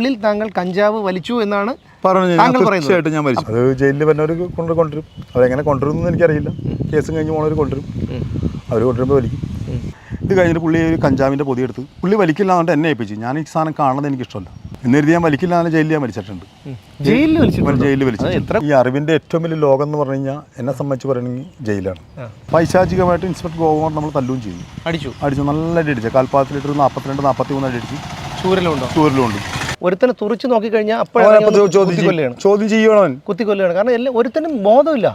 ഉള്ളിൽ താങ്കൾ കഞ്ചാവ് വലിച്ചു എന്നാണ് പറഞ്ഞു പറയുന്നത്. തീർച്ചയായിട്ടും ഞാൻ മരിച്ചു അത് ജയിലിൽ വരുന്നവർ കൊണ്ട് കൊണ്ടുവരും. അതെങ്ങനെ കൊണ്ടുവരുമെന്ന് എനിക്കറിയില്ല. കേസും കഴിഞ്ഞ് പോണവർ കൊണ്ടുവരും. അവർ കൊണ്ടുവരുമ്പോൾ വലിക്കും. ഇത് കഴിഞ്ഞിട്ട് പുള്ളി ഒരു കഞ്ചാവിന്റെ പൊതി എടുത്ത് പുള്ളി വലിക്കില്ല എന്നുകൊണ്ട് എന്നെ ഏൽപ്പിച്ചു. ഞാൻ ഈ സാധനം കാണുന്നത് എനിക്ക് ഇഷ്ടമല്ല എന്നെഴുതി ഞാൻ വലിക്കില്ല എന്ന് ജയിലിൽ ഞാൻ മരിച്ചിട്ടുണ്ട് ജയിലിൽ വലിച്ചിട്ടുണ്ട്? ജയിലിൽ വലിച്ചിട്ടുണ്ട്. ഈ അറിവിന്റെ ഏറ്റവും വലിയ ലോകം എന്ന് പറഞ്ഞു കഴിഞ്ഞാൽ എന്നെ സംബന്ധിച്ച് പറയണമെങ്കിൽ ജയിലാണ്. പൈശാചികമായിട്ട് ഇൻസ്പെക്ടർ ഗോകുമാർ നമ്മൾ തല്ലുകയും ചെയ്തു. അടിച്ചു. അടിച്ചു. നല്ല അടി അടിച്ചു. കാൽപ്പാത്തിലിട്ട് നാൽപ്പത്തിരണ്ട് നാൽപ്പത്തി മൂന്ന് അടി അടിച്ചു. ചൂരലുണ്ട്? ചൂരിലുണ്ട്. ഒരുത്തനെ തുറച്ചു നോക്കിക്കഴിഞ്ഞാൽ. അപ്പോഴാണ് ചോദ്യം ചെയ്യണം കുത്തിക്കൊല്ലുകയാണ്. കാരണം എല്ലാം ഒരുത്തനും ബോധമില്ല.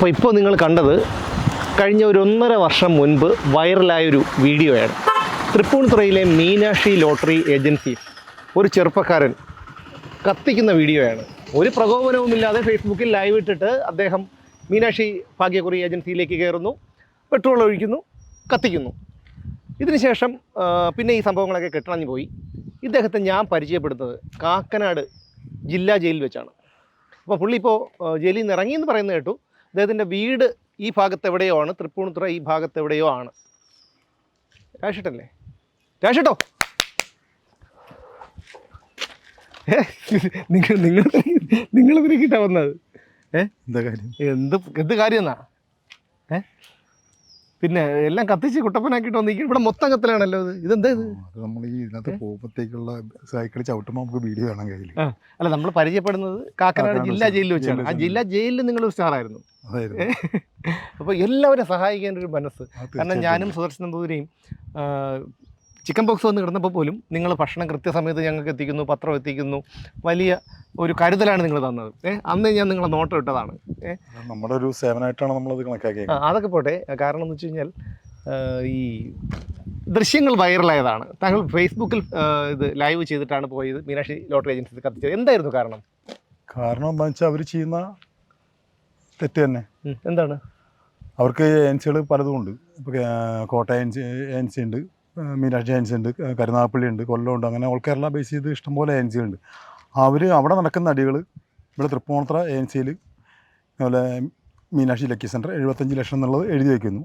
അപ്പോൾ ഇപ്പോൾ നിങ്ങൾ കണ്ടത് കഴിഞ്ഞ ഒരു ഒന്നര വർഷം മുൻപ് വൈറലായൊരു വീഡിയോയാണ്. തൃപ്പൂണിത്തുറയിലെ മീനാക്ഷി ലോട്ടറി ഏജൻസി ഒരു ചെറുപ്പക്കാരൻ കത്തിക്കുന്ന വീഡിയോയാണ്. ഒരു പ്രകോപനവുമില്ലാതെ ഫേസ്ബുക്കിൽ ലൈവ് ഇട്ടിട്ട് അദ്ദേഹം മീനാക്ഷി ഭാഗ്യക്കുറി ഏജൻസിയിലേക്ക് കയറുന്നു പെട്രോൾ ഒഴിക്കുന്നു കത്തിക്കുന്നു. ഇതിനുശേഷം പിന്നെ ഈ സംഭവങ്ങളൊക്കെ കെട്ടണഞ്ഞു പോയി. ഇദ്ദേഹത്തെ ഞാൻ പരിചയപ്പെടുന്നത് കാക്കനാട് ജില്ലാ ജയിലിൽ വെച്ചാണ്. അപ്പോൾ പുള്ളി ഇപ്പോൾ ജയിലിൽ നിന്ന് ഇറങ്ങിയെന്ന് പറയുന്നത് കേട്ടു. അദ്ദേഹത്തിന്റെ വീട് ഈ ഭാഗത്ത് എവിടെയോ ആണ് തൃപ്പൂണിത്തുറ ഈ ഭാഗത്ത് എവിടെയോ ആണ് രാഷിട്ടല്ലേ രാഷിട്ടോ നിങ്ങൾ നിങ്ങൾ നിങ്ങൾ തിരക്കിട്ടാ വന്നത്? ഏ? എന്താ കാര്യം? എന്ത് എന്ത് കാര്യം എന്നാ ഏ? പിന്നെ എല്ലാം കത്തിച്ച് കുട്ടപ്പനാക്കിട്ട് വന്നിരിക്കും ഇവിടെ മൊത്തം കത്തലാണല്ലോ ഇത്. ഇതെന്താ ഇത്? അത് നമ്മൾ ഈ ഇതിനകത്ത് പോകുമ്പോഴത്തേക്കുള്ള സൈക്കിൾ ചവിട്ടുമ്പോൾ നമുക്ക് വീഡിയോ കാണാൻ കയ്യിൽ ആ, അല്ല നമ്മൾ പരിചയപ്പെടുന്നത് കാക്കനാട് കാക്കനാട് ജില്ലാ ജയിലിൽ വെച്ചാണ്. ആ ജില്ലാ ജയിലിൽ നിങ്ങൾ സ്റ്റാറായിരുന്നു. അതായിരുന്നു. അപ്പോൾ എല്ലാവരും സഹായിക്കേണ്ട ഒരു മനസ്സ്. അത് കാരണം തീർച്ചയായിട്ടും. ഞാനും സുദർശൻ നമ്പൂതിരിയും ചിക്കൻ ബോക്സ് വന്ന് കിടന്നപ്പോൾ പോലും നിങ്ങൾ ഭക്ഷണം കൃത്യസമയത്ത് ഞങ്ങൾക്ക് എത്തിക്കുന്നു പത്രം എത്തിക്കുന്നു. വലിയ ഒരു കരുതലാണ് നിങ്ങൾ തന്നത്. ഏഹ് അന്ന് ഞാൻ നിങ്ങളെ നോട്ടം ഇട്ടതാണ്. നമ്മുടെ ഒരു സേവനമായിട്ടാണ് നമ്മളത് കണക്കാക്കിയത്. അതൊക്കെ പോട്ടെ. കാരണം എന്ന് വെച്ച് കഴിഞ്ഞാൽ ഈ ദൃശ്യങ്ങൾ വൈറലായതാണ്. താങ്കൾ ഫേസ്ബുക്കിൽ ഇത് ലൈവ് ചെയ്തിട്ടാണ് പോയത് മീനാക്ഷി ലോട്ടറി ഏജൻസി കത്തിച്ചത്. എന്തായിരുന്നു കാരണം? കാരണം എന്താ വെച്ചാൽ അവർ ചെയ്യുന്ന തെറ്റ് തന്നെ. എന്താണ്? അവർക്ക് ഏജൻസികൾ പലതും ഉണ്ട്. ഇപ്പോൾ കോട്ടയം ഏജൻസി ഉണ്ട്. മീനാക്ഷി ഏജൻസി ഉണ്ട് കരുനാഗപ്പള്ളി ഉണ്ട് കൊല്ലമുണ്ട് അങ്ങനെ ഓൾ കേരള ബേസ് ചെയ്ത് ഇഷ്ടംപോലെ ഏജൻസികളുണ്ട് അവർ അവിടെ നടക്കുന്ന അടികൾ ഇവിടെ തൃപ്പൂണിത്തുറ ഏജൻസിയിൽ അതുപോലെ മീനാക്ഷി ലക്കി സെന്റർ എഴുപത്തഞ്ച് ലക്ഷം എന്നുള്ളത് എഴുതി വയ്ക്കുന്നു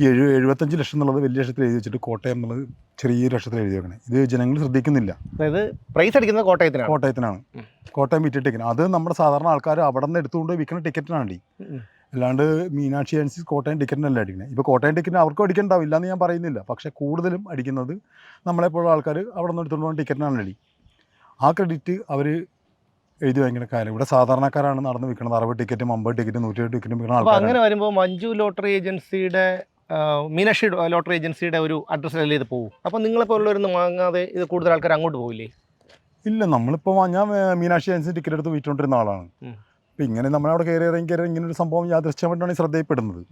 ഈ എഴു എഴുപത്തഞ്ച് ലക്ഷം എന്നുള്ളത് വലിയ ലക്ഷത്തിൽ എഴുതി വെച്ചിട്ട് കോട്ടയം എന്നുള്ളത് ചെറിയ ലക്ഷത്തിൽ എഴുതി വെക്കണേ. ഇത് ജനങ്ങൾ ശ്രദ്ധിക്കുന്നില്ല. അതായത് പ്രൈസ് അടിക്കുന്നത് കോട്ടയത്തിനാണ്. കോട്ടയത്തിനാണ്. കോട്ടയം വിറ്റ് ടിക്കറ്റ് അത് നമ്മുടെ സാധാരണ ആൾക്കാർ അവിടെ നിന്ന് എടുത്തുകൊണ്ട് വിൽക്കുന്ന ടിക്കറ്റിനാണ്. അല്ലാണ്ട് മീനാക്ഷി ഏജൻസി കോട്ടയം ടിക്കറ്റിനല്ല അടിക്കുന്നത് ഇപ്പോൾ കോട്ടയം ടിക്കറ്റിന് അവർക്കും അടിക്കണ്ടാവും എന്ന് ഞാൻ പറയുന്നില്ല. പക്ഷേ കൂടുതലും അടിക്കുന്നത് നമ്മളെപ്പോഴുള്ള ആൾക്കാർ അവിടെ നിന്ന് എടുത്തുകൊണ്ട് പോകുന്ന ടിക്കറ്റിനാണ് അടി. ആ ക്രെഡിറ്റ് അവർ എഴുതി ഭയങ്കര കാര്യം ഇവിടെ സാധാരണക്കാരാണ് നടന്ന് വിൽക്കുന്നത് അറുപത് ടിക്കറ്റും അമ്പത് ടിക്കറ്റും നൂറ്റി എട്ട് ടിക്കറ്റും വിൽക്കുന്ന അങ്ങനെ വരുമ്പോൾ മഞ്ജു ലോട്ടറി ഏജൻസിയുടെ മീനാക്ഷി ലോട്ടറി ഏജൻസിയുടെ ഒരു അഡ്രസ്സിലല്ലേ ഇത് പോകും അപ്പോൾ നിങ്ങളെ നിങ്ങളെപ്പോലുള്ളവരൊന്നും വാങ്ങാതെ ഇത് കൂടുതൽ ആൾക്കാർ അങ്ങോട്ട് പോകില്ലേ ഇല്ല നമ്മളിപ്പോൾ ഞാൻ മീനാക്ഷി ഏജൻസി ടിക്കറ്റ് എടുത്ത് വിറ്റുകൊണ്ടിരുന്ന ആളാണ്. അപ്പം ഇങ്ങനെ നമ്മളവിടെ കയറി ഇറങ്ങി കയറി ഇങ്ങനെ ഒരു സംഭവം യാദൃശ്യമായിട്ടാണ് ശ്രദ്ധയിൽപ്പെടുന്നത്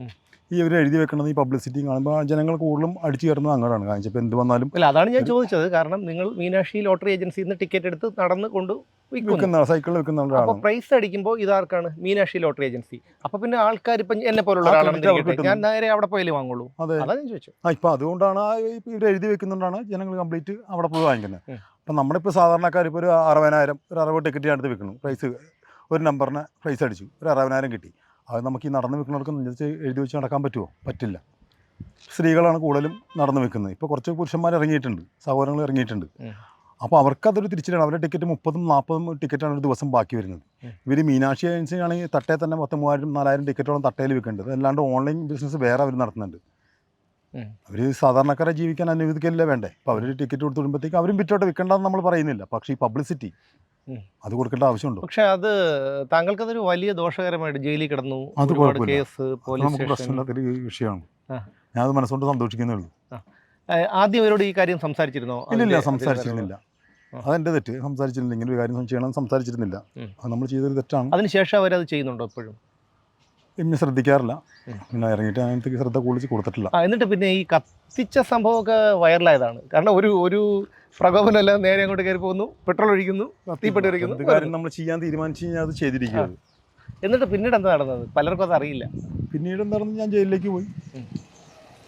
ഈ ഇവർ എഴുതി വെക്കുന്നത് ഈ പബ്ലിസിറ്റി കാണുമ്പോൾ ജനങ്ങൾ കൂടുതലും അടിച്ചു കയറുന്നത് അങ്ങോട്ടാണ് കാരണം ഇപ്പോൾ എന്ത് വന്നാലും അല്ല അതാണ് ഞാൻ ചോദിച്ചത്. കാരണം നിങ്ങൾ മീനാക്ഷി ലോട്ടറി ഏജൻസിയിൽ നിന്ന് ടിക്കറ്റ് എടുത്ത് നടന്ന് കൊണ്ട് വിൽക്കുന്നു. സൈക്കിളിൽ വിൽക്കുന്ന അപ്പോൾ പ്രൈസ് അടിക്കുമ്പോൾ ഇതാർക്കാണ് മീനാക്ഷി ലോട്ടറി ഏജൻസി. അപ്പോൾ പിന്നെ ആൾക്കാർ ഇപ്പം എന്നെ പോലുള്ള ഒരാളാണ്. ഞാൻ നേരെ അവിടെ പോയാലേ വാങ്ങുള്ളൂ. അതെ. അതാണ് ഞാൻ ചോദിച്ചു ആ ഇപ്പം അതുകൊണ്ടാണ് ഇവർ എഴുതി വെക്കുന്നുണ്ടാണ് ജനങ്ങൾ കംപ്ലീറ്റ് അവിടെ പോയി വാങ്ങിക്കുന്നത്. അപ്പം നമ്മളിപ്പോൾ സാധാരണക്കാർ ഇപ്പോൾ ഒരു അറുപതിനായിരം ഒരു അറുപത് ടിക്കറ്റ് അടുത്ത് വെക്കുന്നു പ്രൈസ് ഒരു നമ്പറിന് പ്രൈസ് അടിച്ചു. ഒരു അറുപതിനായിരം കിട്ടി. അത് നമുക്ക് ഈ നടന്ന് വിൽക്കുന്നവർക്ക് നെഞ്ചത്ത് എഴുതി വെച്ച് നടക്കാൻ പറ്റുമോ? പറ്റില്ല. സ്ത്രീകളാണ് കൂടുതലും നടന്നു വെക്കുന്നത് ഇപ്പോൾ കുറച്ച് പുരുഷന്മാർ ഇറങ്ങിയിട്ടുണ്ട്. സഹോദരങ്ങൾ ഇറങ്ങിയിട്ടുണ്ട്. അപ്പോൾ അവർക്കതൊരു തിരിച്ചറിയാണ് അവരുടെ ടിക്കറ്റ് മുപ്പതും നാൽപ്പതും ടിക്കറ്റാണ് ഒരു ദിവസം ബാക്കി വരുന്നത്. ഇവർ മീനാക്ഷി ഏജൻസിയാണെങ്കിൽ തട്ടേ തന്നെ പത്ത് മൂവായിരം നാലായിരം ടിക്കറ്റോളം തട്ടയിൽ വിൽക്കേണ്ടത്. അല്ലാണ്ട് ഓൺലൈൻ ബിസിനസ് വേറെ അവർ നടത്തുന്നുണ്ട്. അവർ സാധാരണക്കാരെ ജീവിക്കാൻ അനുവദിക്കില്ല വേണ്ടേ. അപ്പോൾ അവർ ടിക്കറ്റ് കൊടുത്ത് വിടുമ്പോഴത്തേക്ക് അവരും വിറ്റോട്ട് വിൽക്കേണ്ടതെന്ന് നമ്മൾ പറയുന്നില്ല. പക്ഷേ ഈ പബ്ലിസിറ്റി. അത് കൊടുക്കേണ്ട ആവശ്യമുണ്ടോ? പക്ഷെ അത് താങ്കൾക്കതൊരു വലിയ ദോഷകരമായിട്ട് ജയിലിൽ കിടന്നു. അത് കേസ് നമുക്ക് പ്രശ്നമില്ലാത്തൊരു വിഷയമാണ്. ഞാൻ അത് മനസ്സുകൊണ്ട് സന്തോഷിക്കുന്നേ ഉള്ളൂ. ആദ്യം അവരോട് ഈ കാര്യം സംസാരിച്ചിരുന്നോ? ഇല്ല സംസാരിച്ചിരുന്നില്ല. അതെന്റെ തെറ്റ്. സംസാരിച്ചിരുന്നില്ല. ഇങ്ങനെ ഒരു കാര്യം ചെയ്യണം സംസാരിച്ചിരുന്നില്ല. അത് നമ്മൾ ചെയ്തൊരു തെറ്റാണ്. അതിനുശേഷം അവരത് ചെയ്യുന്നുണ്ടോ എപ്പോഴും? പിന്നെ ശ്രദ്ധിക്കാറില്ല. പിന്നെ ഇറങ്ങിയിട്ട് അതിനകത്തേക്ക് ശ്രദ്ധ കൂടുതൽ കൊടുത്തിട്ടില്ല. എന്നിട്ട് പിന്നെ ഈ കത്തിച്ച സംഭവമൊക്കെ വൈറലായതാണ്. കാരണം ഒരു ഒരു പ്രകോപനമെല്ലാം നേരെ അങ്ങോട്ട് കയറി പോകുന്നു. പെട്രോൾ ഒഴിക്കുന്നു. തീപ്പെട്ടി ഒഴിക്കുന്നു. കാര്യം നമ്മൾ ചെയ്യാൻ തീരുമാനിച്ചു കഴിഞ്ഞാൽ അത് ചെയ്തിരിക്കുന്നു എന്നിട്ട് പിന്നീട് എന്താ നടന്നത്? പലർക്കും അത് അറിയില്ല. പിന്നീട് നടന്ന് ഞാൻ ജയിലിലേക്ക് പോയി.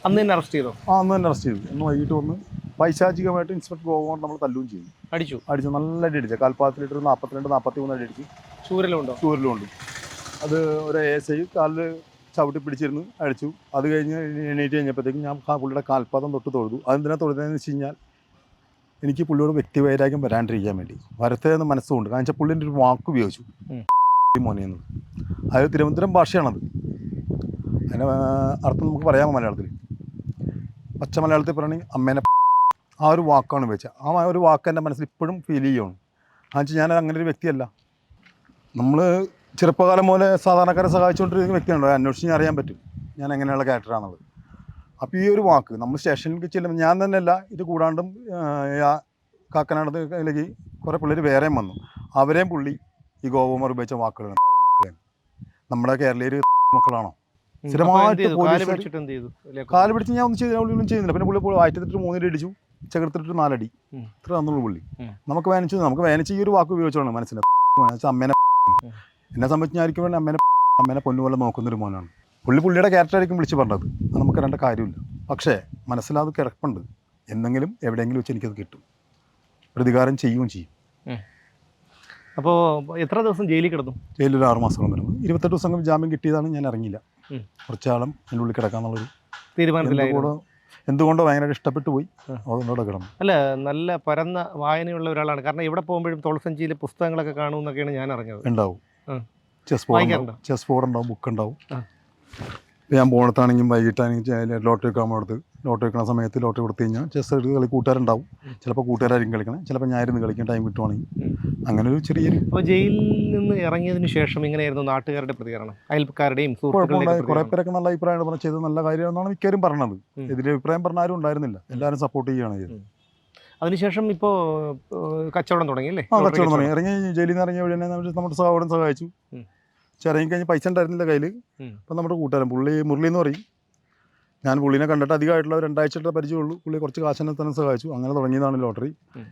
അന്ന് തന്നെ അറസ്റ്റ് ചെയ്തോ? ആ അന്ന് തന്നെ അറസ്റ്റ് ചെയ്തു. അന്ന് വൈകിട്ട് വന്ന് പൈശാചികമായിട്ട് ഇൻസ്പെക്ടർ പോകുമ്പോൾ നമ്മൾ തല്ലുകയും ചെയ്തു അടിച്ചു? അടിച്ചു. നല്ല അടി അടിച്ചു. കാൽപ്പാത്തിലിട്ട് നാൽപ്പത്തിരണ്ട് നാൽപ്പത്തി മൂന്ന് അടി അടിച്ചു ചൂരലുണ്ടോ ചൂരലുണ്ട് അത് ഒരു എസ് ഐ കാലിൽ ചവിട്ടി പിടിച്ചിരുന്നു അടിച്ചു. അത് കഴിഞ്ഞ് എണീറ്റ് കഴിഞ്ഞപ്പോഴത്തേക്കും ഞാൻ പുള്ളിയുടെ കാൽപാദം തൊട്ട് തൊഴുതു. അതെന്തിനാ തൊഴുന്നതെന്ന് വെച്ച് കഴിഞ്ഞാൽ എനിക്ക് പുള്ളിയോട് വ്യക്തിവൈരാഗ്യം വരാണ്ടിരിക്കാൻ വേണ്ടി. വരത്തേന്ന് മനസ്സുകൊണ്ട്. കാരണം വെച്ചാൽ പുള്ളിന്റെ ഒരു വാക്ക് ഉപയോഗിച്ചു. മോനെന്ന് അത് തിരുവനന്തപുരം ഭാഷയാണത്. അതിന് അർത്ഥം നമുക്ക് പറയാമോ മലയാളത്തിൽ പച്ച മലയാളത്തിൽ പറയുകയാണെങ്കിൽ അമ്മേനെ ആ ഒരു വാക്കാണ് ഉപയോഗിച്ചത്. ആ ഒരു വാക്ക് എന്റെ മനസ്സിൽ ഇപ്പോഴും ഫീൽ ചെയ്യുകയാണ് കാരണം വെച്ചാൽ ഞാൻ അങ്ങനെ ഒരു വ്യക്തിയല്ല. നമ്മൾ ചെറുപ്പകാലം പോലെ സാധാരണക്കാരെ സഹായിച്ചുകൊണ്ടിരിക്കുന്ന വ്യക്തിയാണല്ലോ. അന്വേഷിച്ച് ഞാൻ അറിയാൻ പറ്റും. ഞാൻ എങ്ങനെയുള്ള ക്യാരക്ടറാണെന്നുള്ളത് അപ്പോൾ ഈ ഒരു വാക്ക് നമ്മൾ സ്റ്റേഷനിലേക്ക് ചെല്ലുമ്പോൾ ഞാൻ തന്നെയല്ല ഇത് കൂടാണ്ടും കാക്കനാടത്തിലേക്ക് കുറേ പിള്ളേർ വേറെയും വന്നു അവരെയും പുള്ളി ഈ ഗോപകുമാർ ഉപയോഗിച്ച വാക്കുകളാണ്. നമ്മുടെ കേരളീയർ മക്കളാണോ. സ്ഥിരമായിട്ട്? കാൽ പിടിച്ച് ഞാൻ ഒന്നും ചെയ്തില്ല ഒന്നും ചെയ്യുന്നില്ല പിന്നെ പുള്ളി പോയി വായിട്ടിട്ട് മൂന്നിൽ അടിച്ചു ചകർത്തിട്ട് നാലടി. ഇത്ര തന്നുള്ളൂ പുള്ളി നമുക്ക് വേനിച്ചു നമുക്ക് വേനിച്ച് ഈ ഒരു വാക്ക് ഉപയോഗിച്ചോളാം വെച്ചാൽ അമ്മേനെ. എന്നെ സംബന്ധിച്ച് ഞാൻ ആയിരിക്കും അമ്മേനെ അമ്മേനെ പൊന്നുപോലെ നോക്കുന്നൊരു മോനാണ് പുള്ളി പുള്ളിയുടെ ക്യാരക്ടറായിരിക്കും വിളിച്ച് പറഞ്ഞത്. അത് നമുക്ക് രണ്ട് കാര്യമില്ല. പക്ഷേ മനസ്സിലാതെ കിടപ്പുണ്ട്. എന്തെങ്കിലും എവിടെയെങ്കിലും വെച്ച് എനിക്കത് കിട്ടും. പ്രതികാരം ചെയ്യുകയും ചെയ്യും. അപ്പോൾ എത്ര ദിവസം ജയിലിൽ കിടന്നു? ജയിലിൽ ഒരു ആറ് മാസം വരുമ്പോൾ ഇരുപത്തെട്ട് ദിവസം ജാമ്യം കിട്ടിയതാണ് ഞാൻ ഇറങ്ങിയില്ല. കുറച്ചാളും എന്റെ ഉള്ളിൽ കിടക്കാന്നുള്ളൊരു തീരുമാനത്തിലൂടെ എന്തുകൊണ്ടോ എന്തുകൊണ്ടോ ഭയങ്കര ഇഷ്ടപ്പെട്ടു പോയി. അതുകൊണ്ടോടെ കിടന്നു. അല്ല നല്ല പരന്ന വായനയുള്ള ഒരാളാണ്. കാരണം ഇവിടെ പോകുമ്പോഴും തുളസഞ്ചിയിൽ പുസ്തകങ്ങളൊക്കെ കാണുമെന്നൊക്കെയാണ് ഞാൻ അറിഞ്ഞത്. ഉണ്ടാവും. ചെസ് ബോർഡ് ചെസ് ബോർഡ് ഉണ്ടാവും ബുക്ക് ഉണ്ടാവും. ആ. ഇപ്പം ഞാൻ പോണത്താണെങ്കിലും വൈകിട്ടാണെങ്കിൽ ലോട്ടറി വെക്കാൻ പോകുന്നത് ലോട്ടറി വെക്കുന്ന സമയത്ത് ലോട്ടറി കൊടുത്തു കഴിഞ്ഞാൽ ചെസ് എടുത്ത് കളി കൂട്ടുകാരുണ്ടാവും. ചിലപ്പോൾ കൂട്ടുകാരായിരിക്കും കളിക്കണം. ചിലപ്പോൾ ഞാനിരുന്ന് കളിക്കാൻ ടൈം കിട്ടുവാണെങ്കിൽ. അങ്ങനെ ഒരു ചെറിയൊരു അപ്പോൾ ജയിലിൽ നിന്ന് ഇറങ്ങിയതിന് ശേഷം ഇങ്ങനെയായിരുന്നു നാട്ടുകാരുടെ പ്രതികരണം? അയൽക്കാരുടെയും കുഴപ്പമുണ്ടായി കുറേ? പേരൊക്കെ നല്ല അഭിപ്രായമാണ് പറഞ്ഞത്. ചെയ്തത് നല്ല കാര്യമാണെന്നാണ് മിക്കവരും പറഞ്ഞത്. എതിരെ അഭിപ്രായം പറഞ്ഞ ആരും ഉണ്ടായിരുന്നില്ല. എല്ലാവരും സപ്പോർട്ട് ചെയ്യുകയാണ് ചെയ്തത്. അതിനുശേഷം ഇപ്പോൾ കച്ചവടം തുടങ്ങി അല്ലേ? ആ കച്ചവടം തുടങ്ങി. ഇറങ്ങി ജയിലിൽ നിന്ന് ഇറങ്ങിയ വഴി തന്നെ നമ്മുടെ സഹോദരൻ സഹായിച്ചു. ഇറങ്ങി കഴിഞ്ഞ് പൈസ ഉണ്ടായിരുന്നില്ല കയ്യിൽ അപ്പം നമ്മുടെ കൂട്ടുകാരൻ പുള്ളി മുരളി എന്ന് പറയും. ഞാൻ പുള്ളിനെ കണ്ടിട്ട് അധികമായിട്ടുള്ള രണ്ടാഴ്ചയുടെ പരിചയമുള്ളൂ. പുള്ളി കുറച്ച് കാശിനെ തന്നെ സഹായിച്ചു. അങ്ങനെ തുടങ്ങിയതാണ് ലോട്ടറി.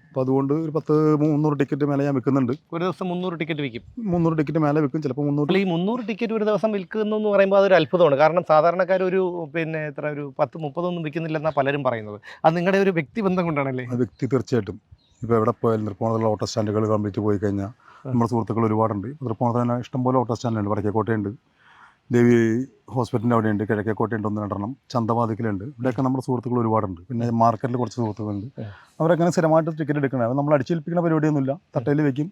അപ്പോൾ അതുകൊണ്ട് ഒരു പത്ത് മുന്നൂറ് ടിക്കറ്റ് മേലെ ഞാൻ വിൽക്കുന്നുണ്ട്. ഒരു ദിവസം മുന്നൂറ് ടിക്കറ്റ് വിൽക്കും. മുന്നൂറ് ടിക്കറ്റ് മേലെ വിൽക്കും. ചിലപ്പോൾ മുന്നൂറ് ഈ മുന്നൂറ് ടിക്കറ്റ് ഒരു ദിവസം വിൽക്കുന്നു എന്ന് പറയുമ്പോൾ അതൊരു അത്ഭുതമാണ്. കാരണം സാധാരണക്കാർ ഒരു പിന്നെ എത്ര ഒരു പത്ത് മുപ്പതൊന്നും വിൽക്കുന്നില്ലെന്നാണ് പലരും പറയുന്നത്. അത് നിങ്ങളുടെ ഒരു വ്യക്തി ബന്ധം കൊണ്ടാണല്ലേ വ്യക്തി തീർച്ചയായിട്ടും. ഇപ്പോൾ എവിടെ പോയാലും നിർപ്പോണത്തുള്ള ഓട്ടോ സ്റ്റാൻഡുകൾ കംപ്ലീറ്റ് പോയി കഴിഞ്ഞാൽ നമ്മുടെ സുഹൃത്തുക്കൾ ഒരുപാടുണ്ട്. ഇപ്പോൾ തൃപ്പൂണിത്തുറ തന്നെ ഇഷ്ടംപോലെ ഓട്ടോ സ്റ്റാൻഡുണ്ട് വടക്കേക്കോട്ടയുണ്ട് ദേവി ഹോസ്പിറ്റലിന്റെ അവിടെയുണ്ട്. കിഴക്കേക്കോട്ടയുണ്ട് ഒന്ന് രണ്ടെണ്ണം. ചന്തവാതിക്കലുണ്ട്. ഇവിടെയൊക്കെ നമ്മുടെ സുഹൃത്തുക്കൾ ഒരുപാടുണ്ട്. പിന്നെ മാർക്കറ്റിൽ കുറച്ച് സുഹൃത്തുക്കളുണ്ട്. അവരങ്ങനെ സ്ഥിരമായിട്ട് ടിക്കറ്റ് എടുക്കണേ. നമ്മൾ അടിച്ചേൽപ്പിക്കുന്ന പരിപാടിയൊന്നുമില്ല. തട്ടയിൽ വെക്കും.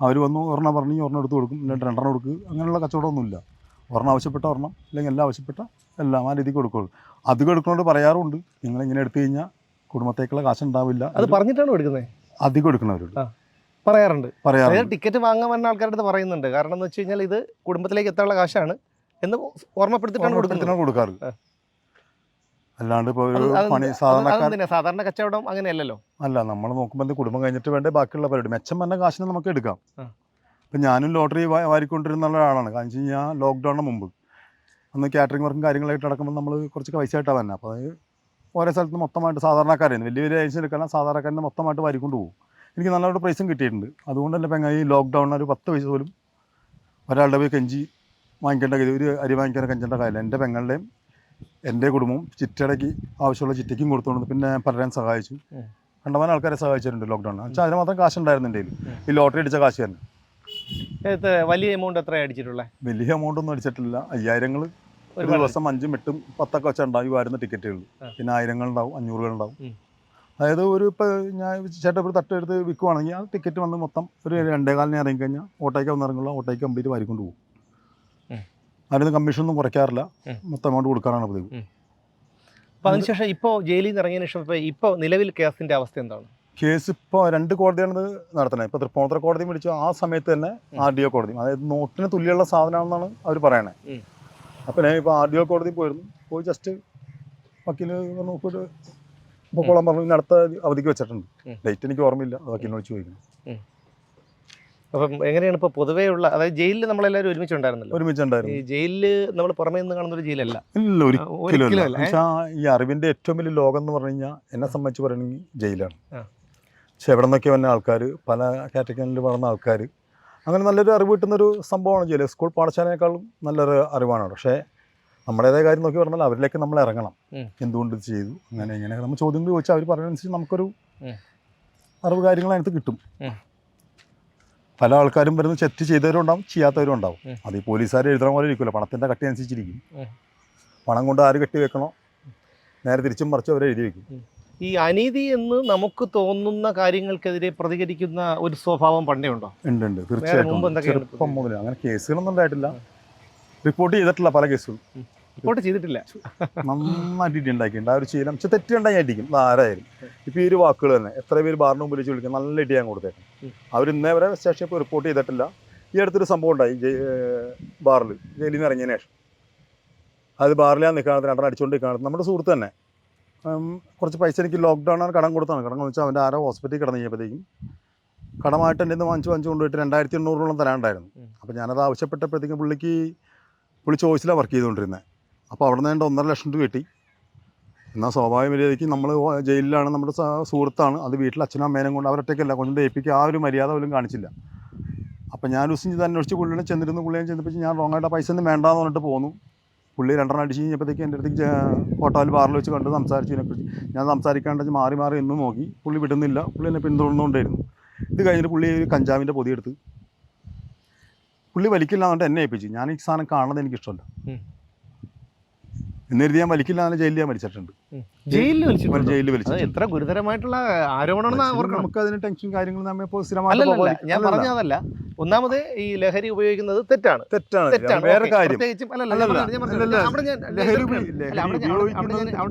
അവർ വന്നു ഒരെണ്ണം പറഞ്ഞു ഒരെണ്ണം എടുത്ത് കൊടുക്കും. എന്നിട്ട് രണ്ടെണ്ണം കൊടുക്കുക അങ്ങനെയുള്ള കച്ചവടമൊന്നുമില്ല. ഒരെണ്ണം ആവശ്യപ്പെട്ട ഒരെണ്ണം. അല്ലെങ്കിൽ എല്ലാം ആവശ്യപ്പെട്ട എല്ലാം ആ രീതിക്ക് കൊടുക്കുള്ളൂ. അധികം എടുക്കുന്നതുകൊണ്ട് പറയാറുണ്ട് നിങ്ങൾ ഇങ്ങനെ എടുത്തു കഴിഞ്ഞാൽ കുടുംബത്തേക്കുള്ള കാശുണ്ടാവില്ല. അത് പറഞ്ഞിട്ടാണ് എടുക്കുന്നത് അധികം എടുക്കുന്നവരുണ്ട്. പറയാറുണ്ട്. പറയാറുണ്ട്. ടിക്കറ്റ് വാങ്ങാൻ വരുന്ന ആൾക്കാരുടെ അടുത്ത് പറയുന്നുണ്ട്. കാരണം എന്ന് വെച്ച് കഴിഞ്ഞാൽ ഇത് കുടുംബത്തിലേക്ക് എത്താനുള്ള കാശാണ് എന്ന് ഓർമ്മപ്പെടുത്തിട്ടാണ് കൊടുക്കുന്നത്. കൊടുക്കാറ്. അല്ലാണ്ട് ഇപ്പോൾ ഒരു പണി സാധാരണ സാധാരണ കച്ചവടം അങ്ങനെയല്ലല്ലോ. അല്ല നമ്മൾ നോക്കുമ്പോൾ കുടുംബം കഴിഞ്ഞിട്ട് വേണ്ട ബാക്കിയുള്ള പരിപാടി. മെച്ചം വന്ന കാശിന് നമുക്ക് എടുക്കാം. ഇപ്പം ഞാനും ലോട്ടറി വാരിക്കൊണ്ടിരുന്ന ഒരാളാണ്. കാരണം വെച്ച് കഴിഞ്ഞാൽ ലോക്ക്ഡൗണിന് മുമ്പ്. അന്ന് കാറ്ററിംഗ് വർക്കും കാര്യങ്ങളായിട്ട് നടക്കുമ്പോൾ നമ്മൾ കുറച്ച് പൈസ ആയിട്ടാണ് തന്നെ അപ്പോൾ അത് ഓരോ സ്ഥലത്ത് മൊത്തമായിട്ട് സാധാരണക്കാരായിരുന്നു. വലിയ വലിയ ഏജൻസി എടുക്കാൻ സാധാരണക്കാരനെ മൊത്തമായിട്ട് വാരിക്കൊണ്ട് പോകും. എനിക്ക് നല്ലൊരു പ്രൈസും കിട്ടിയിട്ടുണ്ട്. അതുകൊണ്ട് തന്നെ പെങ്ങായി ലോക്ക്ഡൗൺ ലോക്ക്ഡൗണിന് ഒരു പത്ത് പൈസ പോലും ഒരാളുടെ പോയി കഞ്ചി വാങ്ങിക്കേണ്ട കാര്യം ഒരു അരി വാങ്ങിക്കാൻ കഞ്ചേണ്ട കാര്യമില്ല. എന്റെ പെങ്ങളുടെയും എന്റെ കുടുംബവും ചിറ്റടയ്ക്ക് ആവശ്യമുള്ള ചിറ്റയ്ക്കും കൊടുത്തുകൊണ്ട് പിന്നെ പലരെയും സഹായിച്ചു. കണ്ടമാനം ആൾക്കാരെ സഹായിച്ചിട്ടുണ്ട് ലോക്ക്ഡൗണിൽ വെച്ചാൽ അതിന് മാത്രം കാശുണ്ടായിരുന്നു എന്റെ ഈ ലോട്ടറി അടിച്ച കാശ് തന്നെ. വലിയ എമൗണ്ട് എത്ര അടിച്ചിട്ടുള്ളത് വലിയ എമൗണ്ട് ഒന്നും അടിച്ചിട്ടില്ല. അയ്യായിരങ്ങൾ ഒരു ദിവസം അഞ്ചും എട്ടും പത്തൊക്കെ വെച്ചാൽ ഉണ്ടാവും ഈ വരുന്ന ടിക്കറ്റുകൾ. പിന്നെ ആയിരങ്ങളുണ്ടാവും അഞ്ഞൂറുകളുണ്ടാവും ഉം. അതായത് ഒരു ഇപ്പോൾ ഞാൻ ചേട്ടൻ ഒരു തട്ടെടുത്ത് വിൽക്കുവാണെങ്കിൽ ആ ടിക്കറ്റ് വന്ന് മൊത്തം ഒരു രണ്ടേകാലിന് ഇറങ്ങി കഴിഞ്ഞാൽ ഓട്ടോയ്ക്ക് വന്ന് ഇറങ്ങുള്ള ഓട്ടോയ്ക്ക് കംപ്ലീറ്റ് വാരിക്കൊണ്ട് പോകും. അതിന് അതിന് കമ്മീഷനൊന്നും കുറയ്ക്കാറില്ല. മൊത്തം എമൗണ്ട് കൊടുക്കാറാണ് പതിവ്. അപ്പോൾ അതിനുശേഷം ഇപ്പോൾ ജയിലിൽ നിന്ന് ഇറങ്ങിയതിന് ശേഷം ഇപ്പോൾ ഇപ്പോൾ നിലവിൽ കേസിന്റെ അവസ്ഥ എന്താണ്? കേസ് ഇപ്പോൾ രണ്ട് കോടതിയാണ് നടത്തുന്നത്. ഇപ്പോൾ തൃപ്പൂണിത്തുറ കോടതി വിളിച്ചു. ആ സമയത്ത് തന്നെ ആർ ഡി ഒ കോടതി. അതായത് നോട്ടിന് തുല്യമുള്ള സാധനമാണെന്നാണ് അവർ പറയണത് ഉം. അപ്പോൾ ഞാൻ ഇപ്പോൾ ആർ ഡി ഒ കോടതി പോയിരുന്നു. പോയി ജസ്റ്റ് വക്കീൽ നോക്കിയിട്ട് കൊള്ളാൻ പറഞ്ഞു. ഇനി അടുത്ത അവധിക്ക് വെച്ചിട്ടുണ്ട്. ഡേറ്റ് എനിക്ക് ഓർമ്മയില്ല. അതൊക്കെ വക്കീലിനോട് ചോദിക്കണം അപ്പം എങ്ങനെയാണ് ഇപ്പോൾ പൊതുവേ ഉള്ള അതായത് ജയിലിൽ നമ്മളെല്ലാവരും ഒരുമിച്ചുണ്ടായിരുന്നല്ലോ? ഈ ഒരുമിച്ചുണ്ടായിരുന്നു ജയിലിൽ നമ്മൾ പുറമേ നിന്ന് കാണുന്ന ഒരു ജയിലല്ല? ഇല്ല ഒരിക്കലും അല്ല. ഈ അറിവിന്റെ ഏറ്റവും വലിയ ലോകം എന്ന് പറഞ്ഞു കഴിഞ്ഞാൽ എന്നെ സംബന്ധിച്ച് പറയണമെങ്കിൽ ജയിലാണ്. ആ. പക്ഷെ എവിടെ നിന്നൊക്കെ വന്ന ആൾക്കാർ പല കാറ്റഗറിയിൽ വളർന്ന ആൾക്കാർ അങ്ങനെ നല്ലൊരു അറിവ് കിട്ടുന്നൊരു സംഭവമാണ് ജയിൽ സ്കൂൾ പാഠശാലയേക്കാളും നല്ലൊരു അറിവാണ്. പക്ഷേ നമ്മുടേതായ കാര്യം നോക്കി പറഞ്ഞാൽ അവരിലേക്ക് നമ്മൾ ഇറങ്ങണം. എന്തുകൊണ്ട് ഇത് ചെയ്തു? അങ്ങനെ ഇങ്ങനെ നമ്മൾ ചോദ്യങ്ങൾ ചോദിച്ചാൽ അവർ പറയുന്നതനുസരിച്ച് നമുക്കൊരു. അറിവ് കാര്യങ്ങൾ അതിനകത്ത് കിട്ടും. പല ആൾക്കാരും വരുന്ന ചെറ്റ് ചെയ്തവരും ഉണ്ടാവും ചെയ്യാത്തവരും ഉണ്ടാവും. അത് ഈ പോലീസുകാർ എഴുതണ പോലെ ഇരിക്കില്ല പണത്തിന്റെ കട്ടി അനുസരിച്ചിരിക്കും. പണം കൊണ്ട് ആര് കെട്ടി വെക്കണോ? നേരെ തിരിച്ചും മറിച്ചും അവരെ എഴുതി വെക്കും. ഈ അനീതി എന്ന് നമുക്ക് തോന്നുന്ന കാര്യങ്ങൾക്കെതിരെ പ്രതികരിക്കുന്ന ഒരു സ്വഭാവം പണ്ടേ ഉണ്ടോ? ഉണ്ട് ഉണ്ട്. തീർച്ചയായിട്ടും എന്തൊക്കെയാണ് ചെറുപ്പം മുതൽ അങ്ങനെ കേസുകളൊന്നും ഉണ്ടായിട്ടില്ല. റിപ്പോർട്ട് ചെയ്തിട്ടില്ല പല കേസുകളും. റിപ്പോർട്ട് ചെയ്തിട്ടില്ല. നന്നായിട്ട് ഉണ്ടാക്കിയിട്ടുണ്ട് ആ ഒരു ശീലം പക്ഷെ തെറ്റുണ്ടായി അടിക്കും ആരായാലും. ഇപ്പൊ ഈ ഒരു വാക്കുകൾ തന്നെ എത്ര പേര് ബാറിന് മുമ്പിൽ വെച്ച് വിളിക്കും. നല്ല ഇടി ഞാൻ കൊടുത്തേക്കും. അവരിന്നേ അവർ ഇന്നേ വരെ സ്റ്റേഷനിൽ പോയി റിപ്പോർട്ട് ചെയ്തിട്ടില്ല. ഈ അടുത്തൊരു സംഭവം ഉണ്ടായി. ബാറിൽ ജയിലിൽ നിന്ന് ഇറങ്ങിയതിന് ശേഷം. അത് ബാറിൽ ഞാൻ നിൽക്കാണത് രണ്ടെണ്ണം അടിച്ചുകൊണ്ട് നിൽക്കാണത് നമ്മുടെ സുഹൃത്ത് തന്നെ. കുറച്ച് പൈസ എനിക്ക് ലോക്ക്ഡൗൺ ആണ് കടം കൊടുത്താണ്. കടം കൊടുത്താൽ അവന്റെ ആരോ ഹോസ്പിറ്റലിൽ കിടന്നു കഴിഞ്ഞപ്പോഴത്തേക്കും കടമായിട്ട് എന്റെ നിന്ന് വാങ്ങിച്ച് വാങ്ങിച്ച് കൊണ്ടുപോയിട്ട് രണ്ടായിരത്തി എണ്ണൂറോളം തരാണ്ടായിരുന്നു ഉം. അപ്പോൾ ഞാനത് ആവശ്യപ്പെട്ടപ്പോഴത്തേക്കും പുള്ളിക്ക് പുള്ളി ചോയ്സിലാണ് വർക്ക് ചെയ്തുകൊണ്ടിരുന്നത് അപ്പോൾ അവിടെ നിന്ന് ഒന്നര ലക്ഷം രൂപ കിട്ടി. എന്നാൽ സ്വാഭാവിക മര്യാദയ്ക്ക് നമ്മൾ ജയിലിലാണ് നമ്മുടെ സുഹൃത്താണ്. അത് വീട്ടിൽ അച്ഛനും അമ്മേനും കൊണ്ട് അവരൊറ്റയ്ക്കല്ല കൊണ്ട് ഏൽപ്പിക്കുക. ആ ഒരു മര്യാദ പോലും കാണിച്ചില്ല. അപ്പോൾ ഞാൻ ദിവസം ഇത് അന്വേഷിച്ച് പുള്ളിനെ ചെന്നിരുന്നു. പുള്ളിയെ ചെന്നപ്പോൾ ഞാൻ റോങ് ആയിട്ട് പൈസ ഒന്നും വേണ്ടാന്ന് പറഞ്ഞിട്ട് പോന്നു. പുള്ളി രണ്ടെണ്ണം അടിച്ച് കഴിഞ്ഞപ്പോഴത്തേക്ക് എന്റെ അടുത്തേക്ക് ഹോട്ടലിൽ ബാറിൽ വെച്ച് കണ്ട് സംസാരിച്ചു ഇതിനെക്കുറിച്ച് ഞാൻ സംസാരിക്കാണ്ട് മാറി മാറി എന്നും നോക്കി. പുള്ളി വിടുന്നില്ല. പുള്ളി എന്നെ പിന്തുടർന്നുകൊണ്ടായിരുന്നു. ഇത് കഴിഞ്ഞിട്ട് പുള്ളി ഒരു കഞ്ചാവിന്റെ പൊതിയെടുത്ത്. പുള്ളി വലിക്കില്ല എന്നിട്ട് എന്നെ ഏൽപ്പിച്ചു. ഞാൻ ഈ സാധനം കാണുന്നത് എനിക്കിഷ്ടമല്ല. ഉം. എന്ന് കരുതി ഞാൻ വലിക്കില്ല എന്നാലും ജയിലിൽ ഞാൻ വലിച്ചിട്ടുണ്ട് ജയിലിൽ വലിച്ചിട്ടുണ്ടോ? ജയിലിൽ എത്ര ഗുരുതരമായിട്ടുള്ള ആരോപണം നമുക്ക് അതിന് ടെൻഷൻ കാര്യങ്ങൾ അല്ലല്ല ഞാൻ പറഞ്ഞതല്ല. ഒന്നാമത് ഈ ലഹരി ഉപയോഗിക്കുന്നത് തെറ്റാണ്. തെറ്റാണ്. തെറ്റാണ്. വേറെ കാര്യം.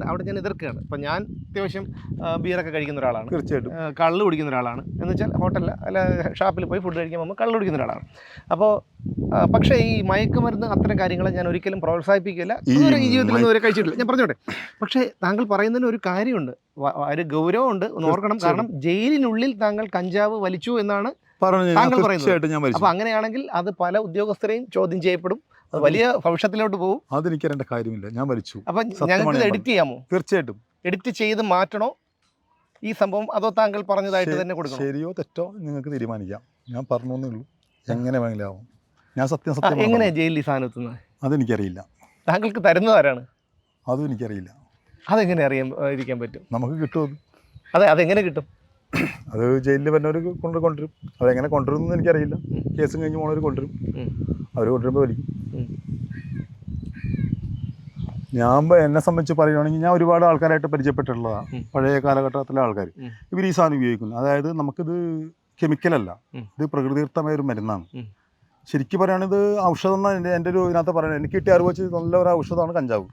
അവിടെ ഞാൻ എതിർക്കുകയാണ്. ഇപ്പൊ ഞാൻ- അത്യാവശ്യം ബിയറൊക്കെ കഴിക്കുന്ന ഒരാളാണ്. തീർച്ചയായിട്ടും. കള്ള് കുടിക്കുന്ന ഒരാളാണ്. എന്ന് വെച്ചാൽ ഹോട്ടലിൽ അല്ല ഷാപ്പിൽ പോയി ഫുഡ് കഴിക്കാൻ പോകുമ്പോൾ കള്ള് കുടിക്കുന്ന ഒരാളാണ്. അപ്പോൾ പക്ഷേ ഈ മയക്കുമരുന്ന് അത്തരം കാര്യങ്ങളെ ഞാൻ ഒരിക്കലും പ്രോത്സാഹിപ്പിക്കില്ല ഈ ജീവിതത്തിൽ ഒന്നും കഴിച്ചിട്ടില്ല. ഞാൻ പറഞ്ഞോട്ടെ. പക്ഷേ താങ്കൾ പറയുന്നതിന് ഒരു കാര്യമുണ്ട്. ഒരു ഗൗരവമുണ്ട്. ഒന്ന് ഓർക്കണം. കാരണം ജയിലിനുള്ളിൽ താങ്കൾ കഞ്ചാവ് വലിച്ചു എന്നാണ് അപ്പൊ താങ്കൾ പറയുന്നത്. അപ്പോൾ അങ്ങനെയാണെങ്കിൽ അത് പല ഉദ്യോഗസ്ഥരെയും ചോദ്യം ചെയ്യപ്പെടും. അത് വലിയ ഭവിഷ്യത്തിലോട്ട് പോകും. അതെനിക്കറിയേണ്ട കാര്യമില്ല. ഞാൻ വലിച്ചു അപ്പൊ ഞങ്ങൾക്ക് എഡിറ്റ് ചെയ്യാമോ? തീർച്ചയായിട്ടും. എഡിറ്റ് ചെയ്ത് മാറ്റണോ? ഈ സംഭവം അതോ താങ്കൾ പറഞ്ഞതായിട്ട് തന്നെ കൊടുക്കണം? ശരിയോ തെറ്റോ നിങ്ങൾക്ക് തീരുമാനിക്കാം. ഞാൻ പറഞ്ഞേ ഉള്ളൂ. എങ്ങനെ വേണമെങ്കിലും ആവും ഞാൻ സത്യം സത്യം എങ്ങനെയാ ജയിലിൽ സാധനം എത്തുന്നത്? അതെനിക്കറിയില്ല. താങ്കൾക്ക് തരുന്നതാരാണ് അതും എനിക്കറിയില്ല. അതെങ്ങനെ അറിയാൻ ഇരിക്കാൻ പറ്റും? നമുക്ക് കിട്ടും അത്. അതെ അതെങ്ങനെ കിട്ടും? അത് ജയിലിൽ വരുന്നവർ കൊണ്ട് കൊണ്ടുവരും. അതെങ്ങനെ കൊണ്ടുവരുമെന്ന് എനിക്കറിയില്ല. ഉം. കേസും കഴിഞ്ഞ് പോണവർ കൊണ്ടുവരും. അവർ കൊണ്ടുവരുമ്പോൾ വലിക്കും ഞാൻ എന്നെ സംബന്ധിച്ച് പറയുകയാണെങ്കിൽ ഞാൻ ഒരുപാട് ആൾക്കാരായിട്ട് പരിചയപ്പെട്ടിട്ടുള്ളതാണ് പഴയ കാലഘട്ടത്തിലെ ആൾക്കാർ. ഇവർ ഈ സാധനം ഉപയോഗിക്കുന്നു. അതായത് നമുക്കിത് കെമിക്കലല്ല ഇത് പ്രകൃതിദത്തമായ ഒരു മരുന്നാണ്. ശരിക്കും ഇത് ഔഷധം എന്നാണ് എന്റെ ഒരു ഇതിനകത്ത് പറയുന്നത്. എനിക്ക് കിട്ടിയ അറിവ് വെച്ച് നല്ല ഒരു ഔഷധമാണ് കഞ്ചാവ്.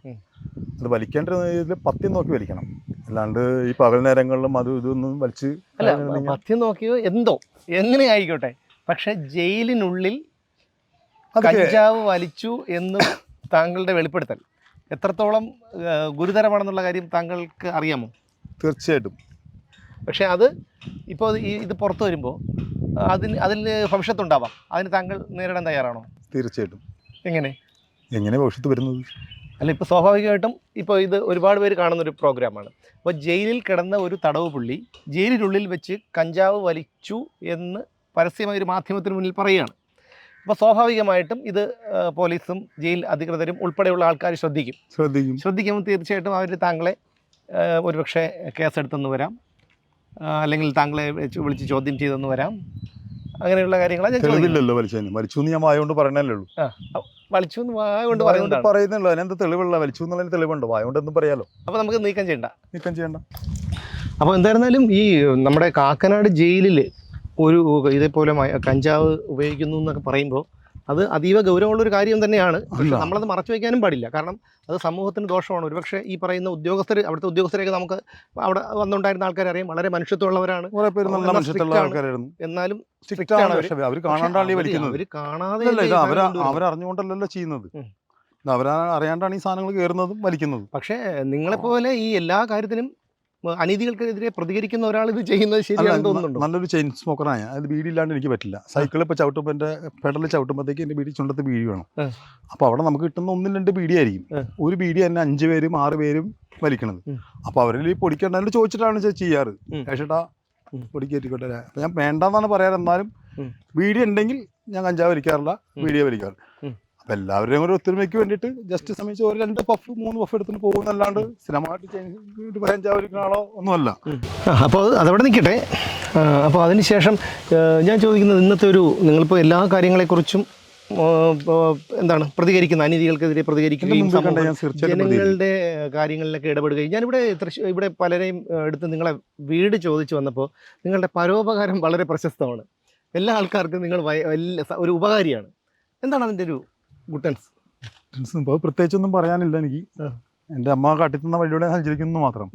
അത് വലിക്കേണ്ട രീതിയിൽ പത്യം നോക്കി വലിക്കണം. അല്ലാണ്ട് ഈ പകൽ നേരങ്ങളിലും അത് ഇതൊന്നും വലിച്ച് അല്ല പത്യം നോക്കിയോ എന്തോ എങ്ങനെ ആയിക്കോട്ടെ. പക്ഷെ ജയിലിനുള്ളിൽ കഞ്ചാവ് വലിച്ചു എന്ന് താങ്കളുടെ വെളിപ്പെടുത്തൽ. എത്രത്തോളം ഗുരുതരമാണെന്നുള്ള കാര്യം താങ്കൾക്ക് അറിയാമോ? തീർച്ചയായിട്ടും. പക്ഷേ അത് ഇപ്പോൾ ഈ ഇത് പുറത്തു വരുമ്പോൾ അതിന് അതിൽ ഭവിഷ്യത്തുണ്ടാവാം. അതിന് താങ്കൾ നേരിടാൻ തയ്യാറാണോ? തീർച്ചയായിട്ടും. എങ്ങനെ? എങ്ങനെ ഭവിഷ്യത്ത് വരുന്നത്? അല്ല ഇപ്പോൾ സ്വാഭാവികമായിട്ടും ഇപ്പോൾ ഇത് ഒരുപാട് പേര് കാണുന്ന ഒരു പ്രോഗ്രാമാണ്. അപ്പോൾ ജയിലിൽ കിടന്ന ഒരു തടവ് പുള്ളി ജയിലിനുള്ളിൽ വെച്ച് കഞ്ചാവ് വലിച്ചു എന്ന് പരസ്യമായി ഒരു മാധ്യമത്തിന് മുന്നിൽ പറയുകയാണ്. അപ്പോൾ സ്വാഭാവികമായിട്ടും ഇത് പോലീസും ജയിൽ അധികൃതരും ഉൾപ്പെടെയുള്ള ആൾക്കാർ ശ്രദ്ധിക്കും. ശ്രദ്ധിക്കും. ശ്രദ്ധിക്കുമ്പോൾ തീർച്ചയായിട്ടും അവർ താങ്കളെ ഒരുപക്ഷെ കേസെടുത്തെന്ന് വരാം. അല്ലെങ്കിൽ താങ്കളെ വിളിച്ച് വിളിച്ച് ചോദ്യം ചെയ്തെന്ന് വരാം. അങ്ങനെയുള്ള കാര്യങ്ങളാണ് ഞാൻ മരിച്ചു എന്ന് ഞാൻ വായോണ്ട് പറയണല്ലേ ഉള്ളൂ. വലിച്ചു എന്ന് വായ കൊണ്ട് പറയുന്നതാണ്. പറയുന്നുള്ളൂ. അതിനെന്ത് തെളിവുള്ള വലിച്ചു എന്നുള്ളതിന് തെളിവുണ്ട്. വായോണ്ട് ഒന്നും പറയാലോ. അപ്പോൾ നമുക്ക് നീക്കം ചെയ്യണ്ട. നീക്കം ചെയ്യണ്ട. അപ്പോൾ എന്തായിരുന്നാലും ഈ നമ്മുടെ കാക്കനാട് ജയിലിൽ ഒരു ഇതേപോലെ കഞ്ചാവ് ഉപയോഗിക്കുന്നു എന്നൊക്കെ പറയുമ്പോൾ അത് അതീവ ഗൗരവമുള്ളൊരു കാര്യം തന്നെയാണ്. പക്ഷെ. നമ്മളത് മറച്ചു വയ്ക്കാനും പാടില്ല. കാരണം അത് സമൂഹത്തിന് ദോഷമാണ്. ഒരുപക്ഷെ ഈ പറയുന്ന ഉദ്യോഗസ്ഥർ അവിടുത്തെ ഉദ്യോഗസ്ഥരെയൊക്കെ നമുക്ക് അവിടെ വന്നുണ്ടായിരുന്ന ആൾക്കാരെ അറിയാം. വളരെ മനുഷ്യത്വമുള്ളവരാണ്. എന്നാലും അവർ കാണാതെ ചെയ്യുന്നത്. ഉം. അവരാ അറിയാണ്ടാണ് ഈ സാധനങ്ങൾ കയറുന്നതും വലിക്കുന്നതും. പക്ഷേ നിങ്ങളെപ്പോലെ ഈ എല്ലാ കാര്യത്തിനും അനീതികൾക്കെതിരെ പ്രതികരിക്കുന്ന ഒരാൾ ഇത് ചെയ്യുന്നത് ശരിയാണെന്ന് തോന്നുന്നുണ്ടോ? നല്ലൊരു ചെയിൻ സ്മോക്കറാണ് ഞാൻ. അത് ബീഡിയില്ലാണ്ട് എനിക്ക് പറ്റില്ല. സൈക്കിൾ ഇപ്പോൾ ചവിട്ടുമ്പോൾ എന്റെ പെഡലിൽ ചവിട്ടുമ്പോഴത്തേക്ക് എന്റെ ബീഡി ചുണ്ടത്ത് ബീഡി വേണം. അപ്പൊ അപ്പോൾ അവിടെ നമുക്ക് കിട്ടുന്ന ഒന്നും രണ്ട് ബീഡി ആയിരിക്കും ഒരു ബീഡി തന്നെ അഞ്ച് പേരും ആറ് പേരും വലിക്കണത്. അപ്പൊ അപ്പോൾ അവരിൽ ഈ പൊടിക്കേണ്ടതിൽ ചോദിച്ചിട്ടാണ് ചെയ്യാറ്. ഏഷട്ടാ പൊടിക്കേറ്റിക്കോട്ടെ. ഞാൻ വേണ്ടെന്നാണ് പറയാറ്. എന്നാലും ബീഡി ഉണ്ടെങ്കിൽ ഞാൻ കഞ്ചാവ് വലിക്കാറില്ല. ബീഡിയെ വലിക്കാറ്. അപ്പം എല്ലാവരുടെയും കൂടെ ഒത്തൊരുമയ്ക്ക് വേണ്ടിയിട്ട് ജസ്റ്റ് സമയത്ത് ഒരു രണ്ട് പഫ് മൂന്ന് പഫ് എടുത്തിട്ട് പോകുന്നല്ലാണ്ട് സ്ഥിരമായിട്ട് വലിക്കുന്ന ആളോ ഒന്നുമല്ല. അപ്പോൾ അതവിടെ നിൽക്കട്ടെ. അപ്പോൾ അതിനുശേഷം ഞാൻ ചോദിക്കുന്നത് ഇന്നത്തെ ഒരു നിങ്ങളിപ്പോൾ എല്ലാ കാര്യങ്ങളെക്കുറിച്ചും എന്താണ് പ്രതികരിക്കുന്ന അനീതികൾക്കെതിരെ പ്രതികരിക്കുന്ന. ജനങ്ങളുടെ കാര്യങ്ങളിലൊക്കെ ഇടപെടുകയും. ഞാനിവിടെ തൃശ്ശൂർ ഇവിടെ പലരെയും എടുത്ത് നിങ്ങളെ വീട് ചോദിച്ചു വന്നപ്പോൾ നിങ്ങളുടെ പരോപകാരം വളരെ പ്രശസ്തമാണ്. എല്ലാ ആൾക്കാർക്കും നിങ്ങൾ ഒരു ഉപകാരിയാണ്. എന്താണ് അതിന്റെ ഒരു ഗുട്ടൻസ് ഇപ്പോൾ പ്രത്യേകിച്ചൊന്നും പറയാനില്ല എനിക്ക്. എന്റെ അമ്മ കാട്ടിത്തന്ന വഴിയോടെ ഞാൻ സഞ്ചരിക്കുന്നു മാത്രം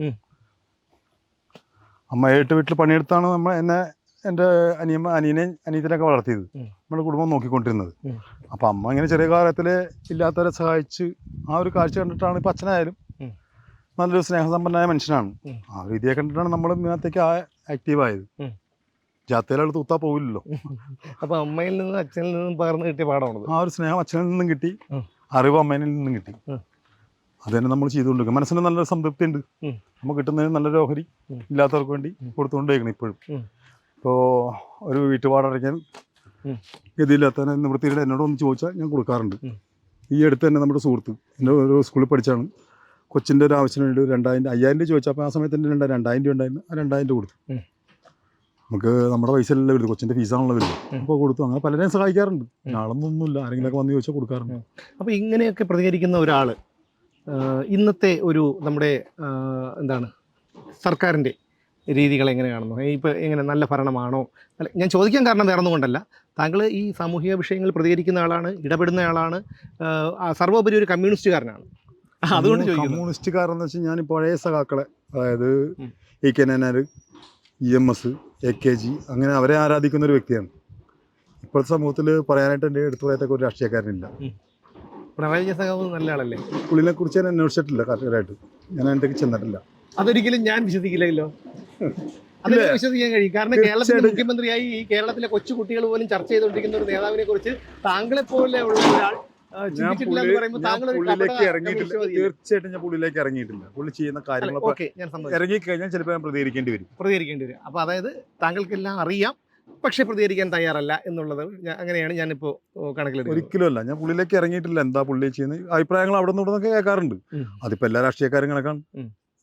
അമ്മയായിട്ട് അമ്മ ഏട്ട് വീട്ടിൽ പണിയെടുത്താണ് നമ്മൾ എന്നെ എന്റെ അനിയമ്മ അനിയനെയും അനിയത്തിനൊക്കെ വളർത്തിയത്. നമ്മുടെ കുടുംബം നോക്കിക്കൊണ്ടിരുന്നത്. അപ്പം അമ്മ ഇങ്ങനെ ചെറിയ കാലത്തിൽ ഇല്ലാത്തവരെ സഹായിച്ച് ആ ഒരു കാഴ്ച കണ്ടിട്ടാണ് ഇപ്പം അച്ഛനായാലും. നല്ലൊരു സ്നേഹസമ്പന്നനായ മനുഷ്യനാണ്. ആ രീതിയെ കണ്ടിട്ടാണ് നമ്മൾ ഇതിനകത്തേക്ക് ആക്റ്റീവ് ആക്റ്റീവായത് ഉം. കുത്താ തൂത്താ പോവില്ലല്ലോ. അപ്പൊ അമ്മയിൽ നിന്നും അച്ഛനിൽ നിന്നും പകർന്നു കിട്ടിയ പാഠമാണത് ആ ഒരു സ്നേഹം അച്ഛനിൽ നിന്നും കിട്ടി. അറിവ് അമ്മേനിൽ നിന്നും കിട്ടി. അത് തന്നെ നമ്മൾ ചെയ്തുകൊണ്ടിരിക്കും. മനസ്സിന് നല്ലൊരു സംതൃപ്തി ഉണ്ട് നമുക്ക് കിട്ടുന്നതിന് നല്ലൊരു ഓഹരി ഇല്ലാത്തവർക്ക് വേണ്ടി കൊടുത്തുകൊണ്ടിരിക്കണം ഇപ്പോഴും. ഇപ്പോൾ ഒരു വീട്ടുപാടടയ്ക്കാൻ ഗതിയില്ലാത്ത ഗതിയില്ലാത്തവനെ നിവൃത്തിയുടെ എന്നോട് ഒന്ന് ചോദിച്ചാൽ ഞാൻ കൊടുക്കാറുണ്ട്. ഈ അടുത്ത് തന്നെ നമ്മുടെ സുഹൃത്ത് എന്റെ ഒരു സ്കൂളിൽ പഠിച്ചാണ്. കൊച്ചിന്റെ ഒരു ആവശ്യം വേണ്ടി ഒരു രണ്ടായിരം അയ്യായിരം രൂപ ചോദിച്ചപ്പോൾ ആ സമയത്ത് എന്റെ രണ്ടായിരം രണ്ടായിരം രൂപ ഉണ്ടായിരുന്നു. ആ രണ്ടായിരം രൂപ കൊടുത്തു. നമുക്ക് നമ്മുടെ പൈസ അല്ലല്ലോ വരുന്നത് കൊച്ചിന്റെ ഫീസാണല്ലോ വരുന്നത്. അപ്പോൾ കൊടുത്തു. അങ്ങനെ പലരെയും സഹായിക്കാറുണ്ട്. നാളൊന്നൊന്നുമില്ല ആരെങ്കിലുമൊക്കെ വന്ന് ചോദിച്ചാൽ കൊടുക്കാറുണ്ട്. അപ്പോൾ ഇങ്ങനെയൊക്കെ പ്രതികരിക്കുന്ന ഒരാൾ ഇന്നത്തെ ഒരു നമ്മുടെ എന്താണ് സർക്കാരിന്റെ രീതികൾ എങ്ങനെ കാണുന്നു? ഇപ്പോൾ എങ്ങനെ നല്ല ഭരണമാണോ? അല്ല ഞാൻ ചോദിക്കാൻ കാരണം വേറെ ഒന്നും കൊണ്ടല്ല താങ്കൾ ഈ സാമൂഹിക വിഷയങ്ങളിൽ പ്രതികരിക്കുന്ന ആളാണ് ഇടപെടുന്ന ആളാണ് സർവോപരി ഒരു കമ്മ്യൂണിസ്റ്റുകാരനാണ്. അതുകൊണ്ട് കമ്മ്യൂണിസ്റ്റുകാരെന്ന് വെച്ചാൽ ഞാൻ പഴയ സഖാക്കളെ അതായത് ഈ E K E M S A K G അങ്ങനെ അവരെ ആരാധിക്കുന്ന ഒരു വ്യക്തിയാണ്. ഇപ്പോഴത്തെ സമൂഹത്തിൽ പറയാനായിട്ട് എന്റെ എടുത്തു പറയത്തക്ക ഒരു രാഷ്ട്രീയക്കാരനില്ല. സഖാവ് നല്ല ആളല്ലേ? പുള്ളിനെ കുറിച്ച് ഞാൻ അന്വേഷിച്ചിട്ടില്ല കറക്റ്റായിട്ട് ഞാൻ അതിലേക്ക് ചെന്നിട്ടില്ല. അതൊരിക്കലും ഞാൻ വിശ്വസിക്കില്ലല്ലോ. വിശ്വസിക്കാൻ കഴിയും. കാരണം തീർച്ചയായിട്ടും. മുഖ്യമന്ത്രിയായി ഈ കേരളത്തിലെ കൊച്ചു കുട്ടികൾ പോലും ചർച്ച ചെയ്തുകൊണ്ടിരിക്കുന്ന ഒരു നേതാവിനെ കുറിച്ച് താങ്കളെ പോലെ ഉള്ള ഒരാൾ ഞാൻ പുള്ളിയിലേക്ക് ഇറങ്ങിയിട്ടില്ല. തീർച്ചയായിട്ടും ഞാൻ പുള്ളിയിലേക്ക് ഇറങ്ങിയിട്ടില്ല. പുള്ളി ചെയ്യുന്ന സമ്മതിച്ചു. ഇറങ്ങിക്കഴിഞ്ഞാൽ ചിലപ്പോൾ ഞാൻ പ്രതികരിക്കേണ്ടി വരും. പ്രതികരിക്കേണ്ടി വരും. അപ്പോൾ അതായത് താങ്കൾക്കെല്ലാം അറിയാം പക്ഷേ പ്രതികരിക്കാൻ തയ്യാറല്ല എന്നുള്ളത് ഞാൻ- അങ്ങനെയാണ് ഞാനിപ്പോൾ കണക്കിലെടുക്കുന്നത്. ഒരിക്കലും അല്ല ഞാൻ പുള്ളിയിലേക്ക് ഇറങ്ങിയിട്ടില്ല. എന്താ പുള്ളി ചെയ്യുന്ന അഭിപ്രായങ്ങൾ അവിടെ നിന്ന് ഇവിടെ കേൾക്കാറുണ്ട്. ഉം. അതിപ്പോ എല്ലാ രാഷ്ട്രീയക്കാരും കണക്കാണ്.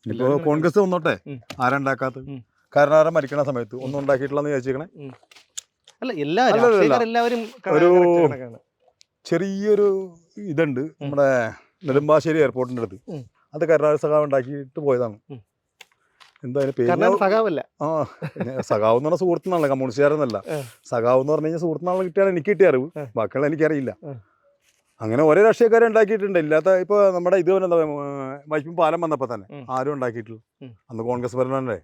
ഇപ്പോ കോൺഗ്രസ് വന്നോട്ടെ. ആരാണ്ടാക്കാത്തത് ഉം. കാരണം ആരാ മരിക്കണ സമയത്ത് ഒന്നും ഉണ്ടാക്കിയിട്ടില്ലെന്ന് വിചാരിച്ചേക്കണേ അല്ല എല്ലാ എല്ലാവരും ഒരു- ചെറിയൊരു ഇതുണ്ട് നമ്മുടെ നെടുമ്പാശ്ശേരി എയർപോർട്ടിന്റെ അടുത്ത്. അത് കരുണാകര സഖാവ് ഉണ്ടാക്കിയിട്ട് പോയതാണ്. എന്താ അതിന്റെ പേര്? സഖാവല്ല. ആ സഖാവ് എന്ന് പറഞ്ഞ സുഹൃത്തുനാണല്ലോ കമ്മ്യൂണിസ്റ്റുകാരെന്നല്ല. സഖാവ് എന്ന് പറഞ്ഞു കഴിഞ്ഞാൽ സുഹൃത്തുനാളെ കിട്ടിയാണ് എനിക്ക് കിട്ടിയ അറിവ്. ബാക്കിയുള്ള എനിക്കറിയില്ല. അങ്ങനെ ഒരേ രാഷ്ട്രീയക്കാരെ ഉണ്ടാക്കിയിട്ടുണ്ട്. ഇല്ലാത്ത ഇപ്പൊ നമ്മുടെ ഇത് എന്താ വൈപ്പിൻ പാലം വന്നപ്പോ തന്നെ. ആരും ഉണ്ടാക്കിയിട്ടില്ല. അന്ന് കോൺഗ്രസ് ഭരണല്ലേ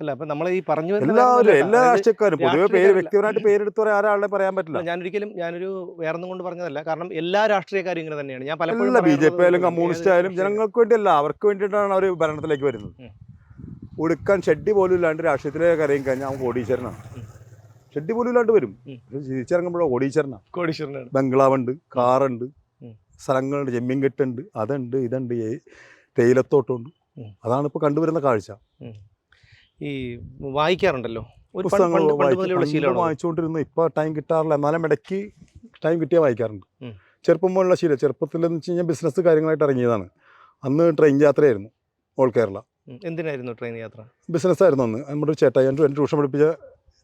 അല്ല അപ്പൊ നമ്മൾ ഈ പറഞ്ഞു എല്ലാവരും എല്ലാ രാഷ്ട്രീയക്കാരും പൊതുവെ പേര്. വ്യക്തിപരമായിട്ട് പേരെടുത്ത് ആരാളെ പറയാൻ പറ്റില്ല. ഞാനൊരിക്കലും ഞാനൊരു വേറൊന്നും കൊണ്ട് പറഞ്ഞതല്ല. കാരണം എല്ലാ രാഷ്ട്രീയക്കാരും ഇങ്ങനെ തന്നെയാണ്. ഞാൻ പലപ്പോഴും ബി ജെ പി ആയാലും കമ്മ്യൂണിസ്റ്റ് ആയാലും ജനങ്ങൾക്ക് വേണ്ടിയല്ല അവർക്ക് വേണ്ടിയിട്ടാണ് അവർ ഭരണത്തിലേക്ക് വരുന്നത്. ഒടുക്കാൻ ഷെഡ്ഡി പോലും ഇല്ലാണ്ട് രാഷ്ട്രീയത്തിലേക്ക് ഇറങ്ങി കഴിഞ്ഞാൽ അവൻ കോടീശ്വരനാണ്. ഉം. ഷെഡ്ഡി പോലും ഇല്ലാണ്ട് വരും. തിരിച്ചിറങ്ങുമ്പോഴോ കോടീശ്വരനാണ് കോടീശ്വരനാണ്. ബംഗ്ലാവുണ്ട് കാറുണ്ട്. സ്ഥലങ്ങളുണ്ട് ജമ്മീൻ കെട്ടുണ്ട് അതുണ്ട് ഇതുണ്ട് തേയിലത്തോട്ടുണ്ട്. അതാണ് ഇപ്പോൾ കണ്ടുവരുന്ന കാഴ്ച. ഈ വായിക്കാറുണ്ടല്ലോ? ഒരു പണ്ട് പണ്ട്. മുതലുള്ള ശീലമാണ്? വായിച്ചുകൊണ്ടിരുന്നു ഇപ്പോൾ ടൈം കിട്ടാറില്ല. എന്നാലും ഇടയ്ക്ക് ടൈം കിട്ടിയാൽ വായിക്കാറുണ്ട്. ചെറുപ്പം പോലുള്ള ശീലം. ചെറുപ്പത്തിലെന്ന് വെച്ച് കഴിഞ്ഞാൽ ബിസിനസ് കാര്യങ്ങളായിട്ട് ഇറങ്ങിയതാണ്. അന്ന് ട്രെയിൻ യാത്രയായിരുന്നു. ഓൾ കേരള. എന്തിനായിരുന്നു ട്രെയിൻ യാത്ര? ബിസിനസ് ആയിരുന്നു അന്ന്. നമ്മുടെ ചേട്ടായി എന്റെ എന്റെ ട്യൂഷൻ പഠിപ്പിച്ച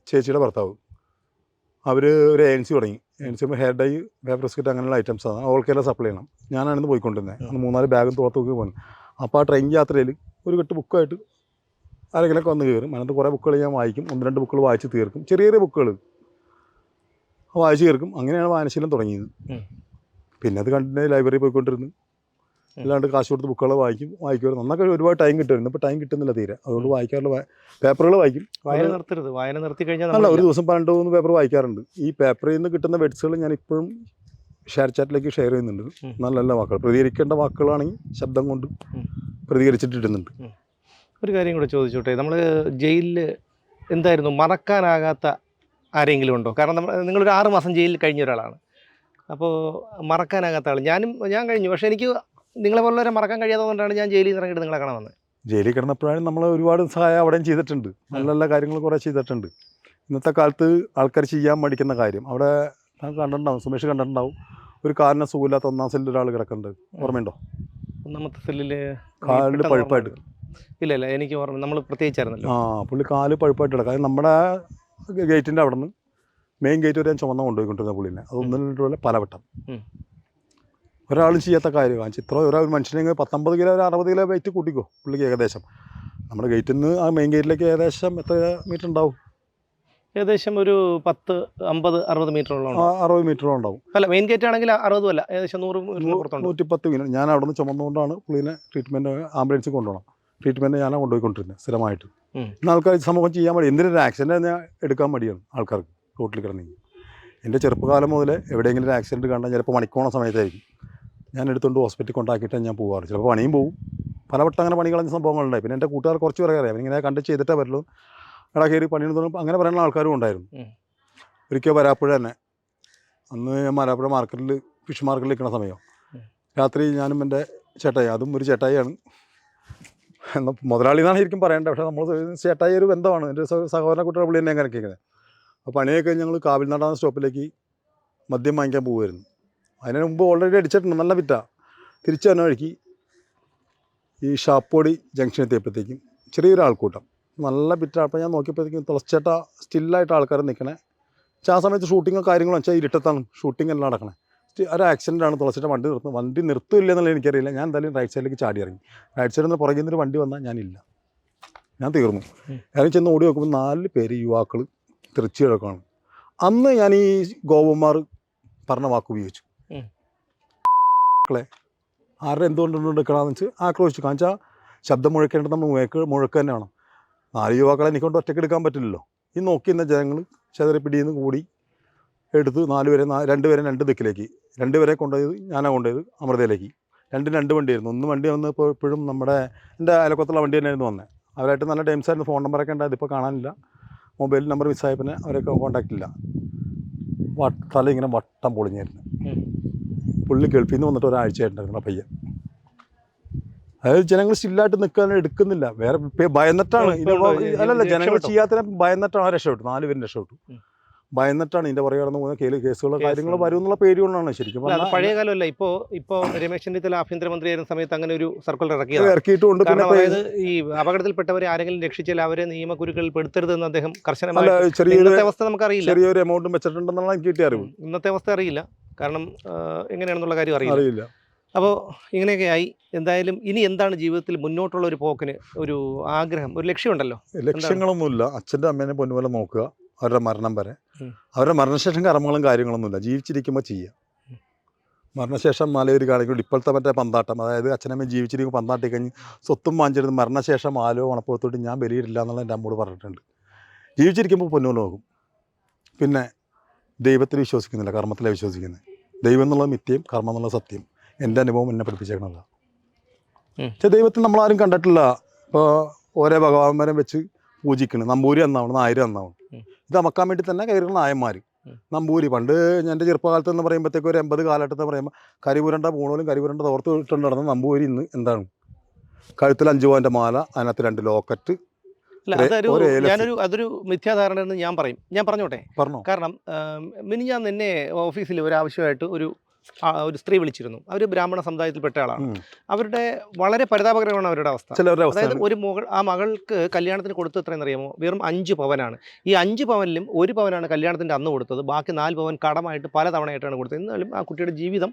ചേച്ചിയുടെ ഭർത്താവ്. അവർ ഒരു ഏജൻസി തുടങ്ങി. Agency hair dye paper biscuit അങ്ങനെയുള്ള ഐറ്റംസ് ആണ്. ഓൾ കേരള സപ്ലൈ ചെയ്യണം. ഞാനാണിന്ന് പോയിക്കൊണ്ടിരുന്നത്. അന്ന് മൂന്നാൽ ബാഗും തോർത്തൊക്കെ പോകുന്നത് അപ്പോൾ ആ ട്രെയിൻ യാത്രയിൽ ഒരു കെട്ട് ബുക്കായിട്ട് ആരെങ്കിലുമൊക്കെ വന്ന് കയറും. അതിനകത്ത് കുറേ ബുക്കുകൾ ഞാൻ വായിക്കും. ഒന്ന് രണ്ട് ബുക്കുകൾ വായിച്ച് തീർക്കും. ചെറിയ ചെറിയ ബുക്കുകൾ വായിച്ച് തീർക്കും. അങ്ങനെയാണ് വായനശീലം തുടങ്ങിയത്. പിന്നെ അത് കണ്ടിട്ട് ലൈബ്രറി പോയിക്കൊണ്ടിരുന്നു. അല്ലാണ്ട് കാശ് കൊടുത്ത് ബുക്കുകൾ വായിക്കും വായിക്കുമായിരുന്നു. അന്നൊക്കെ ഒരുപാട് ടൈം കിട്ടുമായിരുന്നു. ഇപ്പോൾ ടൈം കിട്ടുന്നില്ല തീരെ. അതുകൊണ്ട് വായിക്കാറുള്ള പേപ്പറുകൾ വായിക്കും. വായന നിർത്തരുത്. വായന നിർത്തി കഴിഞ്ഞാൽ അല്ല ഒരു ദിവസം പന്ത്രണ്ട് മൂന്ന് പേപ്പർ വായിക്കാറുണ്ട്. ഈ പേപ്പറിൽ നിന്ന് കിട്ടുന്ന വെഡ്സുകൾ ഞാൻ ഇപ്പോഴും ഷെയർ ചാറ്റിലേക്ക് ഷെയർ ചെയ്യുന്നുണ്ട്. നല്ല നല്ല വാക്കുകൾ. പ്രതികരിക്കേണ്ട വാക്കുകളാണെങ്കിൽ ശബ്ദം കൊണ്ട്. പ്രതികരിച്ചിട്ടിടുന്നുണ്ട്. ഒരു കാര്യം കൂടെ ചോദിച്ചോട്ടെ. നമ്മൾ ജയിലിൽ എന്തായിരുന്നു? മറക്കാനാകാത്ത ആരെങ്കിലും ഉണ്ടോ? കാരണം നമ്മൾ നിങ്ങളൊരു ആറ് മാസം ജയിലിൽ കഴിഞ്ഞ ഒരാളാണ്. അപ്പോൾ മറക്കാനാകാത്ത ആൾ ഞാനും ഞാൻ കഴിഞ്ഞു. പക്ഷേ എനിക്ക് നിങ്ങളെ പോലുള്ളവരെ മറക്കാൻ കഴിയാത്തതുകൊണ്ടാണ് ഞാൻ ജയിലിൽ നിന്ന് ഇറങ്ങിയിട്ട് നിങ്ങളെ കാണാൻ വന്നത്. ജയിലിൽ കിടന്നപ്പോഴാണ് നമ്മൾ ഒരുപാട് സഹായം അവിടെയും ചെയ്തിട്ടുണ്ട്. നല്ല നല്ല കാര്യങ്ങൾ കുറേ ചെയ്തിട്ടുണ്ട്. ഇന്നത്തെ കാലത്ത് ആൾക്കാർ ചെയ്യാൻ മടിക്കുന്ന കാര്യം. അവിടെ കണ്ടിട്ടുണ്ടാവും സുമേഷ് കണ്ടിട്ടുണ്ടാവും. ഒരു കാലിന് സുഖമില്ലാത്ത ഒന്നാം സെല്ലിൽ ഒരാൾ കിടക്കുന്നുണ്ട് ഓർമ്മയുണ്ടോ? ഒന്നാമത്തെ സെല്ലിൽ കാലിൽ പഴുപ്പായിട്ട്. ഇല്ല ഇല്ല എനിക്ക് ഓർമ്മ നമ്മൾ പ്രത്യേകിച്ചായിരുന്നല്ലോ. ആ പുള്ളി കാൽ പഴുപ്പായിട്ട് കിടക്കുക അത് നമ്മുടെ ഗേറ്റിന്റെ അവിടെ നിന്ന് മെയിൻ ഗേറ്റ് വരെ ഞാൻ ചുമന്ന കൊണ്ടുപോയിക്കൊണ്ടിരുന്ന പുള്ളിനെ. അതൊന്നും പലവട്ടം. ഉം. ഒരാളും ചെയ്യാത്ത കാര്യമാണ് ചിത്രം ഒരാൾ മനുഷ്യനെ പത്തൊമ്പത് കിലോ ഒരു അറുപത് കിലോ വെയിറ്റ് കൂട്ടിക്കോ പുള്ളിക്ക് ഏകദേശം. നമ്മുടെ ഗേറ്റിൽ നിന്ന് ആ മെയിൻ ഗേറ്റിലേക്ക് ഏകദേശം എത്ര മീറ്റർ ഉണ്ടാവും? ഏകദേശം ഒരു പത്ത് അമ്പത് അറുപത് മീറ്ററോളം അറുപത് മീറ്ററോളം ഉണ്ടാവും. അല്ല മെയിൻ ഗേറ്റ് ആണെങ്കിൽ അറുപതും അല്ല ഏകദേശം നൂറ് നൂറ്റിപ്പത്ത് മിനിറ്റ് ഞാൻ അവിടെ നിന്ന് ചുമന്നുകൊണ്ടാണ് പുള്ളിനെ ട്രീറ്റ്മെന്റ് ആംബുലൻസിൽ കൊണ്ടുപോകണം. ട്രീറ്റ്മെന്റ് ഞാനാണ് കൊണ്ടുപോയിക്കൊണ്ടിരുന്നത് സ്ഥിരമായിട്ട്. ഇന്ന് ആൾക്കാർ സമൂഹം ചെയ്യാൻ മടി എന്തിനൊരു ആക്സിഡന്റ് തന്നെ എടുക്കാൻ മടിയാണ് ആൾക്കാർക്ക് റോട്ടിൽ കിടന്നെങ്കിൽ എന്റെ ചെറുപ്പകാലം മുതൽ എവിടെയെങ്കിലും ഒരു ആക്സിഡന്റ് കണ്ടാൽ ചിലപ്പോൾ മണിക്കോണ സമയത്തായിരിക്കും. ഞാൻ എടുത്തുകൊണ്ട് ഹോസ്പിറ്റലിൽ കൊണ്ടാക്കിയിട്ട് ഞാൻ പോകാറ് ചിലപ്പോൾ പണിയും പോകും പലവട്ടം അങ്ങനെ പണി കളഞ്ഞ സംഭവങ്ങളുണ്ടായി പിന്നെ എന്റെ കൂട്ടുകാർ കുറച്ച് പേരെ അറിയാം. ഇങ്ങനെ കണ്ട് ചെയ്തിട്ടേ വരുള്ളൂ എടാ കയറി പണിയെടുത്തോളും അങ്ങനെ പറയുന്ന ആൾക്കാരും ഉണ്ടായിരുന്നു. ഒരിക്കൽ വരാപ്പുഴ തന്നെ. അന്ന് ഞാൻ മരാപ്പുഴ മാർക്കറ്റിൽ ഫിഷ് മാർക്കറ്റിൽ നിൽക്കുന്ന സമയം. രാത്രി ഞാനും എന്റെ ചേട്ടായി അതും ഒരു ചേട്ടായിയാണ്. എന്നാൽ മുതലാളി ശരിക്കും പറയേണ്ടത്. പക്ഷേ നമ്മൾ ചേട്ടായി ഒരു ബന്ധമാണ്. എന്റെ സഹ- സഹോദരനെ കുട്ടിയുടെ പുള്ളി തന്നെ അങ്ങനെ കേൾക്കുന്നത് അപ്പോൾ പണിയൊക്കെ ഞങ്ങൾ കാവിൽ നടന്ന സ്റ്റോപ്പിലേക്ക് മദ്യം വാങ്ങിക്കാൻ പോകുമായിരുന്നു അതിന് മുമ്പ് ഓൾറെഡി അടിച്ചിട്ടുണ്ട്. നല്ല വിറ്റ. തിരിച്ചു തന്നെ വഴിക്ക് ഈ ഷാപ്പോടി ജംഗ്ഷൻ എത്തിയപ്പോഴത്തേക്കും ചെറിയൊരു ആൾക്കൂട്ടം. നല്ല വിറ്റ. അപ്പോൾ ഞാൻ നോക്കിയപ്പോഴത്തേക്കും തുളച്ചേട്ട സ്റ്റില്ലായിട്ട് ആൾക്കാർ നിൽക്കണേ പക്ഷേ ആ സമയത്ത് ഷൂട്ടിങ്ങോ കാര്യങ്ങളോ വെച്ചാൽ ഇരുട്ടത്താണ്. ഷൂട്ടിംഗ് എല്ലാം നടക്കണേ. സ്റ്റ്- ഒരു ആക്സിഡന്റ് ആണ് തുളച്ചിട്ട് വണ്ടി നിർത്തുന്നത്. വണ്ടി നിർത്തില്ല എന്നുള്ളത് എനിക്കറിയില്ല. ഞാൻ എന്തായാലും റൈറ്റ് സൈഡിലേക്ക് ചാടി ഇറങ്ങി. റൈറ്റ് സൈഡിൽ നിന്ന് പുറകിൽ നിന്നൊരു വണ്ടി വന്നാൽ ഞാനില്ല. ഞാൻ തീർന്നു. ഞാൻ ചെന്ന് ഓടി നോക്കുമ്പോൾ നാല് പേര് യുവാക്കൾ തിരിച്ചു കിടക്കുകയാണ്. അന്ന് ഞാൻ ഈ ഗോപന്മാർ പറഞ്ഞ വാക്ക് ഉപയോഗിച്ചു. മക്കളെ ആരുടെ എന്തുകൊണ്ടുണ്ട് എടുക്കണമെന്ന് വെച്ച് ആക്രോശിച്ചു. കാരണം വെച്ചാൽ ശബ്ദം മുഴക്കേണ്ടത് നമ്മൾ മുഴക്ക് മുഴക്ക് തന്നെയാണ്. നാല് യുവാക്കളെ എനിക്കൊണ്ട് ഒറ്റയ്ക്ക് എടുക്കാൻ പറ്റില്ലല്ലോ. ഈ നോക്കി നിന്ന ജനങ്ങൾ ചെതറിപ്പിടിയിൽ നിന്ന് കൂടി എടുത്ത് നാല് പേരെ നാ- രണ്ട് ദിക്കിലേക്ക്. രണ്ട് പേരെ കൊണ്ടുപോയത് ഞാനാണ് കൊണ്ടുപോയത് അമൃതയിലേക്ക്. രണ്ടും രണ്ട് വണ്ടിയായിരുന്നു. ഒന്ന് വണ്ടി വന്ന് ഇപ്പോൾ ഇപ്പോഴും നമ്മുടെ എന്റെ അയലക്കത്തുള്ള വണ്ടി തന്നെയായിരുന്നു വന്നത് അവരായിട്ട് നല്ല ടൈംസ് ആയിരുന്നു. ഫോൺ നമ്പറൊക്കെ ഉണ്ടായത് ഇപ്പോൾ കാണാനില്ല. മൊബൈൽ നമ്പർ മിസ്സായ പിന്നെ അവരൊക്കെ കോൺടാക്റ്റ് ഇല്ല. വട്ട തല ഇങ്ങനെ വട്ടം പൊളിഞ്ഞായിരുന്നു. പുള്ളി ഗൾഫിൽ നിന്ന് വന്നിട്ട് ഒരാഴ്ചയായിട്ടുണ്ടായിരുന്നു പയ്യൻ അതായത് ജനങ്ങൾ സ്റ്റില്ലായിട്ട് നിൽക്കാൻ എടുക്കുന്നില്ല. വേറെ ഭയന്നിട്ടാണ്. അല്ലല്ല ജനങ്ങൾ? ചെയ്യാത്തതിനെ ഭയന്നിട്ടാണ് രക്ഷപ്പെട്ടു നാല് പേരും രക്ഷപ്പെട്ടു. ഭയന്നിട്ടാണ് ഇതിന്റെ പുറകെ കടന്നു പോകുന്ന കേസ് കേസുകളോ കേസ് കാര്യങ്ങളോ ഉണ്ട്. വരും എന്നുള്ള പേര് കൊണ്ടാണ് ശരിക്കും പഴയ കാലമല്ല. ഇപ്പോ ഇപ്പോ രമേശ് ചെന്നിത്തല ആഭ്യന്തരമന്ത്രി ആയിരുന്ന സമയത്ത് അങ്ങനെ ഒരു സർക്കുലർ ഇറക്കിയതാണ് ഇറക്കിയിട്ടുണ്ട്. അതായത് ഈ അപകടത്തിൽപ്പെട്ടവരെ ആരെങ്കിലും രക്ഷിച്ചാൽ അവരെ നിയമക്കുരുക്കളിൽ പെടുത്തരുതെന്ന് അദ്ദേഹം കർശനമായി അവസ്ഥ നമുക്കറിയില്ല. ചെറിയൊരു എമൗണ്ടും വെച്ചിട്ടുണ്ടെന്നാണ് എനിക്ക് കിട്ടിയ അറിവ്. ഇന്നത്തെ അവസ്ഥ അറിയില്ല. കാരണം എങ്ങനെയാണെന്നുള്ള കാര്യം അറിയില്ല. അറിയില്ല. അപ്പോൾ ഇങ്ങനെയൊക്കെ ആയി എന്തായാലും ഇനി എന്താണ് ജീവിതത്തിൽ മുന്നോട്ടുള്ള ഒരു പോക്കിന് ഒരു ആഗ്രഹം ഒരു ലക്ഷ്യമുണ്ടല്ലോ? ലക്ഷ്യങ്ങളൊന്നുമില്ല. അച്ഛന്റെ അമ്മേനെ പൊന്നുപോലെ നോക്കുക. അവരുടെ മരണം വരെ. അവരുടെ മരണശേഷം കർമ്മങ്ങളും കാര്യങ്ങളൊന്നുമില്ല. ജീവിച്ചിരിക്കുമ്പോൾ ചെയ്യുക മരണശേഷം മലയൊരു കാണിക്കും ഇപ്പോഴത്തെ മറ്റേ പന്താട്ടം. അതായത് അച്ഛനമ്മ ജീവിച്ചിരിക്കുമ്പോൾ പന്താട്ടി കഴിഞ്ഞ് സ്വത്തും വാങ്ങിച്ചിരുന്ന് മരണശേഷം ആലോ ഉണപ്പുറത്തോട്ട് ഞാൻ ബലിയിട്ടില്ല എന്നുള്ള എന്റെ അമ്മോട് പറഞ്ഞിട്ടുണ്ട്. ജീവിച്ചിരിക്കുമ്പോൾ പൊന്നോട് നോക്കും. പിന്നെ ദൈവത്തിൽ വിശ്വസിക്കുന്നില്ല. കർമ്മത്തിലെ വിശ്വസിക്കുന്നത് ദൈവം എന്നുള്ള മിത്യം കർമ്മം എന്നുള്ള സത്യം. എന്റെ അനുഭവം എന്നെ പഠിപ്പിച്ചേക്കണതാണ്. പക്ഷേ ദൈവത്തിൽ നമ്മളാരും കണ്ടിട്ടില്ല. ഇപ്പോൾ ഓരോ ഭഗവാന്മാരെ വെച്ച് പൂജിക്കണം. നമ്പൂരി എന്നാവണം നായർ എന്നാവണം. ഇത് അമക്കാൻ വേണ്ടി തന്നെ കയറുന്ന നായന്മാർ നമ്പൂരി. പണ്ട് എന്റെ ചെറുപ്പകാലത്ത് എന്ന് പറയുമ്പോഴത്തേക്ക് ഒരു എൺപത് കാലഘട്ടത്തിൽ പറയുമ്പോൾ കരിപുരണ്ട പൂണോലും കരിപുരണ്ട തോർത്ത് ഇട്ടുണ്ട് നടന്ന നമ്പൂരി ഇന്ന് എന്താണ്? കഴുത്തിൽ അഞ്ചു പവന്റെ മാല അതിനകത്ത് രണ്ട് ലോക്കറ്റ്. അതൊരു ഞാനൊരു അതൊരു മിഥ്യാധാരണ എന്ന് ഞാൻ പറയും. ഞാൻ പറഞ്ഞോട്ടെ? പറഞ്ഞോ. കാരണം മിനി ഞാൻ നിന്നെ ഓഫീസിൽ ഒരു ആവശ്യമായിട്ട് ഒരു ഒരു സ്ത്രീ വിളിച്ചിരുന്നു. അവർ ബ്രാഹ്മണ സമുദായത്തിൽപ്പെട്ട ആളാണ്. അവരുടെ വളരെ പരിതാപകരമാണ് അവരുടെ അവസ്ഥ. അതായത് ഒരു മകൾ ആ മകൾക്ക് കല്യാണത്തിന് കൊടുത്തു എത്രയെന്ന് അറിയാമോ? വെറും അഞ്ച് പവനാണ്. ഈ അഞ്ച് പവനിലും ഒരു പവനാണ് കല്യാണത്തിന്റെ അന്ന് കൊടുത്തത്. ബാക്കി നാല് പവൻ കടമായിട്ട് പല തവണയായിട്ടാണ് കൊടുത്തത്. എന്നാലും ആ കുട്ടിയുടെ ജീവിതം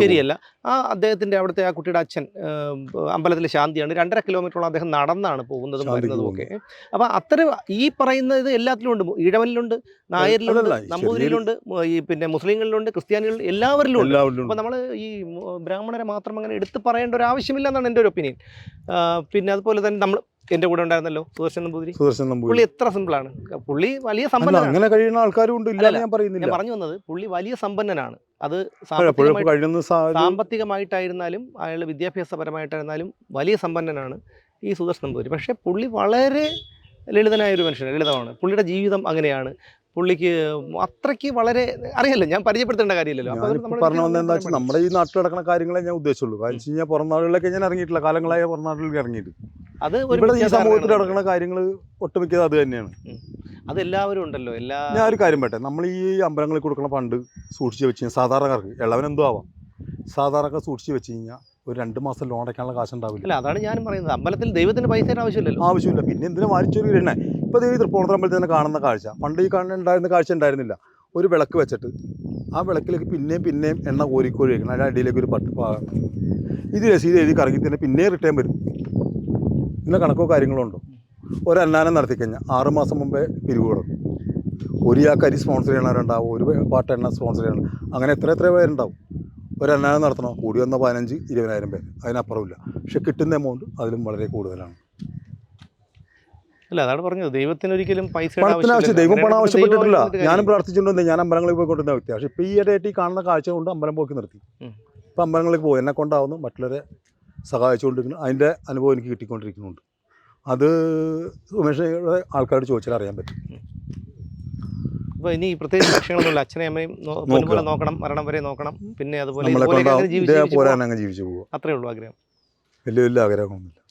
ശരിയല്ല. ആ അദ്ദേഹത്തിന്റെ അവിടുത്തെ ആ കുട്ടിയുടെ അച്ഛൻ അമ്പലത്തിലെ ശാന്തിയാണ്. രണ്ടര കിലോമീറ്ററോളം അദ്ദേഹം നടന്നാണ് പോകുന്നതും വരുന്നതും ഒക്കെ അപ്പൊ അത്തരം ഈ പറയുന്നത് എല്ലാത്തിലും ഉണ്ട് ഈഴവലിലുണ്ട് നായരിലുണ്ട് നമ്പൂതിരിയിലുണ്ട് ഈ പിന്നെ മുസ്ലിങ്ങളിലുണ്ട് ക്രിസ്ത്യാനികളിൽ എല്ലാവരിലും ഉണ്ട് അപ്പൊ നമ്മൾ ഈ ബ്രാഹ്മണരെ മാത്രം അങ്ങനെ എടുത്ത് പറയേണ്ട ഒരു ആവശ്യമില്ല എന്നാണ് എന്റെ ഒരു ഒപ്പീനിയൻ. പിന്നെ അതുപോലെ തന്നെ നമ്മൾ എന്റെ കൂടെ ഉണ്ടായിരുന്നല്ലോ സുദർശൻ നമ്പൂതിരി. സുദർശൻ നമ്പൂതിരി. പുള്ളി എത്ര സിമ്പിൾ ആണ് പുള്ളി വലിയ സമ്പന്നനാണ്. അങ്ങനെ കഴിയുന്ന ആൾക്കാരും ഉണ്ട് ഞാൻ പറയുന്നില്ല. ഞാൻ പറഞ്ഞു വന്നത് പുള്ളി വലിയ സമ്പന്നനാണ്. അത് സാമ്പത്തികമായിട്ടായിരുന്നാലും അയാൾ വിദ്യാഭ്യാസപരമായിട്ടായിരുന്നാലും വലിയ സമ്പന്നനാണ് ഈ സുദർശൻ നമ്പൂതിരി. പക്ഷേ പുള്ളി വളരെ ലളിതനായ ഒരു മനുഷ്യനാണ് ലളിതമാണ്. പുള്ളിയുടെ ജീവിതം അങ്ങനെയാണ്. പുള്ളിക്ക് അത്രയ്ക്ക് വളരെ അറിയാലോ ഞാൻ പരിചയപ്പെടുത്തേണ്ട കാര്യമില്ലല്ലോ. പറഞ്ഞു വന്നത് എന്താ വെച്ചാൽ നമ്മുടെ ഈ നാട്ടിൽ നടക്കുന്ന കാര്യങ്ങളെ ഞാൻ ഉദ്ദേശിച്ചുള്ളൂ. കാരണം വെച്ച് കഴിഞ്ഞാൽ പുറം നാടുകളിലൊക്കെ ഞാൻ ഇറങ്ങിയിട്ടില്ല. കാലങ്ങളായ പുറം നാട്ടിലേക്ക് ഇറങ്ങിയിട്ട്. അത് ഒരു ഇവിടെ ഈ സമൂഹത്തിൽ. നടക്കുന്ന കാര്യങ്ങൾ ഒട്ടുമിക്കത് അത് തന്നെയാണ്. അതെല്ലാവരും ഉണ്ടല്ലോ. എല്ലാ ഞാൻ ഒരു കാര്യം പറ്റേ നമ്മൾ ഈ അമ്പലങ്ങളിൽ കൊടുക്കുന്ന പണ്ട് സൂക്ഷിച്ച് വെച്ച് കഴിഞ്ഞാൽ സാധാരണക്കാർക്ക് എള്ളവനെന്തോ ആവാം. സാധാരണക്കാർ സൂക്ഷിച്ച് വെച്ച് കഴിഞ്ഞാൽ ഒരു രണ്ട് മാസം ലോൺ അടയ്ക്കാനുള്ള കാശ് ഉണ്ടാവില്ല അതാണ് ഞാൻ പറയുന്നത്. അമ്പലത്തിൽ ദൈവത്തിന് പൈസയുടെ ആവശ്യമില്ലല്ലോ. ആവശ്യമില്ല. പിന്നെ എന്തിനാ വാരിച്ചൊരു വീരണേ? ഇപ്പോൾ ഈ തൃപ്പൂണിത്തുറ അമ്പലത്തിൽ തന്നെ കാണുന്ന കാഴ്ച. പണ്ട് ഈ കാണുന്നുണ്ടായിരുന്ന കാഴ്ച ഉണ്ടായിരുന്നില്ല. ഒരു വിളക്ക് വെച്ചിട്ട്. ആ വിളക്കിലേക്ക് പിന്നെയും പിന്നെയും എണ്ണ കോരിക്കോരി വയ്ക്കണം അതിന്റെ അടിയിലേക്ക് ഒരു പട്ട് ഇത് രസീത് എഴുതി കറങ്ങി തന്നെ പിന്നെയും റിട്ടേൺ വരും. ഇന്ന കണക്കോ കാര്യങ്ങളോ ഉണ്ടോ? ഒരു അന്നാനം ആറ് മാസം മുമ്പേ പിരിവ് കൊടുക്കും ഒരു ആ അരി സ്പോൺസർ ചെയ്യണവരുണ്ടാവും. ഒരു പാട്ട് എണ്ണ സ്പോൺസർ ചെയ്യണം. അങ്ങനെ എത്ര എത്ര പേരുണ്ടാവും. ഒരു നടത്തണം. കൂടി വന്ന പതിനഞ്ച് ഇരുപതിനായിരം പേര്. അതിനപ്പുറമില്ല. പക്ഷെ കിട്ടുന്ന എമൗണ്ട് അതിലും വളരെ കൂടുതലാണ്. അല്ല അതാണ് പറഞ്ഞത്. ദൈവത്തിന് ഒരിക്കലും. ദൈവം പണം ആവശ്യപ്പെട്ടിട്ടില്ല. ഞാനും. പ്രാർത്ഥിച്ചിട്ടുണ്ട് ഞാൻ അമ്പലങ്ങളിൽ പോയിക്കൊണ്ടിരുന്ന വ്യക്തി പക്ഷേ ഇപ്പം ഈ ഇടയായിട്ട് ഈ കാണുന്ന കാഴ്ച കൊണ്ട് അമ്പലം പോക്കി നിർത്തി. ഇപ്പം അമ്പലങ്ങളിലേക്ക് പോയി എന്നെ കൊണ്ടാവുന്നു മറ്റുള്ളവരെ സഹായിച്ചുകൊണ്ടിരിക്കുന്നു അതിന്റെ അനുഭവം എനിക്ക് കിട്ടിക്കൊണ്ടിരിക്കുന്നുണ്ട്. അത് ഉമേഷയുടെ ആൾക്കാരോട് ചോദിച്ചാൽ അറിയാൻ പറ്റും. ഇനി പ്രത്യേകിച്ച് ലക്ഷ്യങ്ങളൊന്നുമില്ല. അച്ഛനെയും അമ്മയും നോ- നോക്കണം മരണം വരെ നോക്കണം. പിന്നെ അതുപോലെ അങ്ങ് ജീവിച്ചു അത്രേ ഉള്ളൂ ആഗ്രഹം. വലിയ വലിയ ആഗ്രഹമൊന്നുമില്ല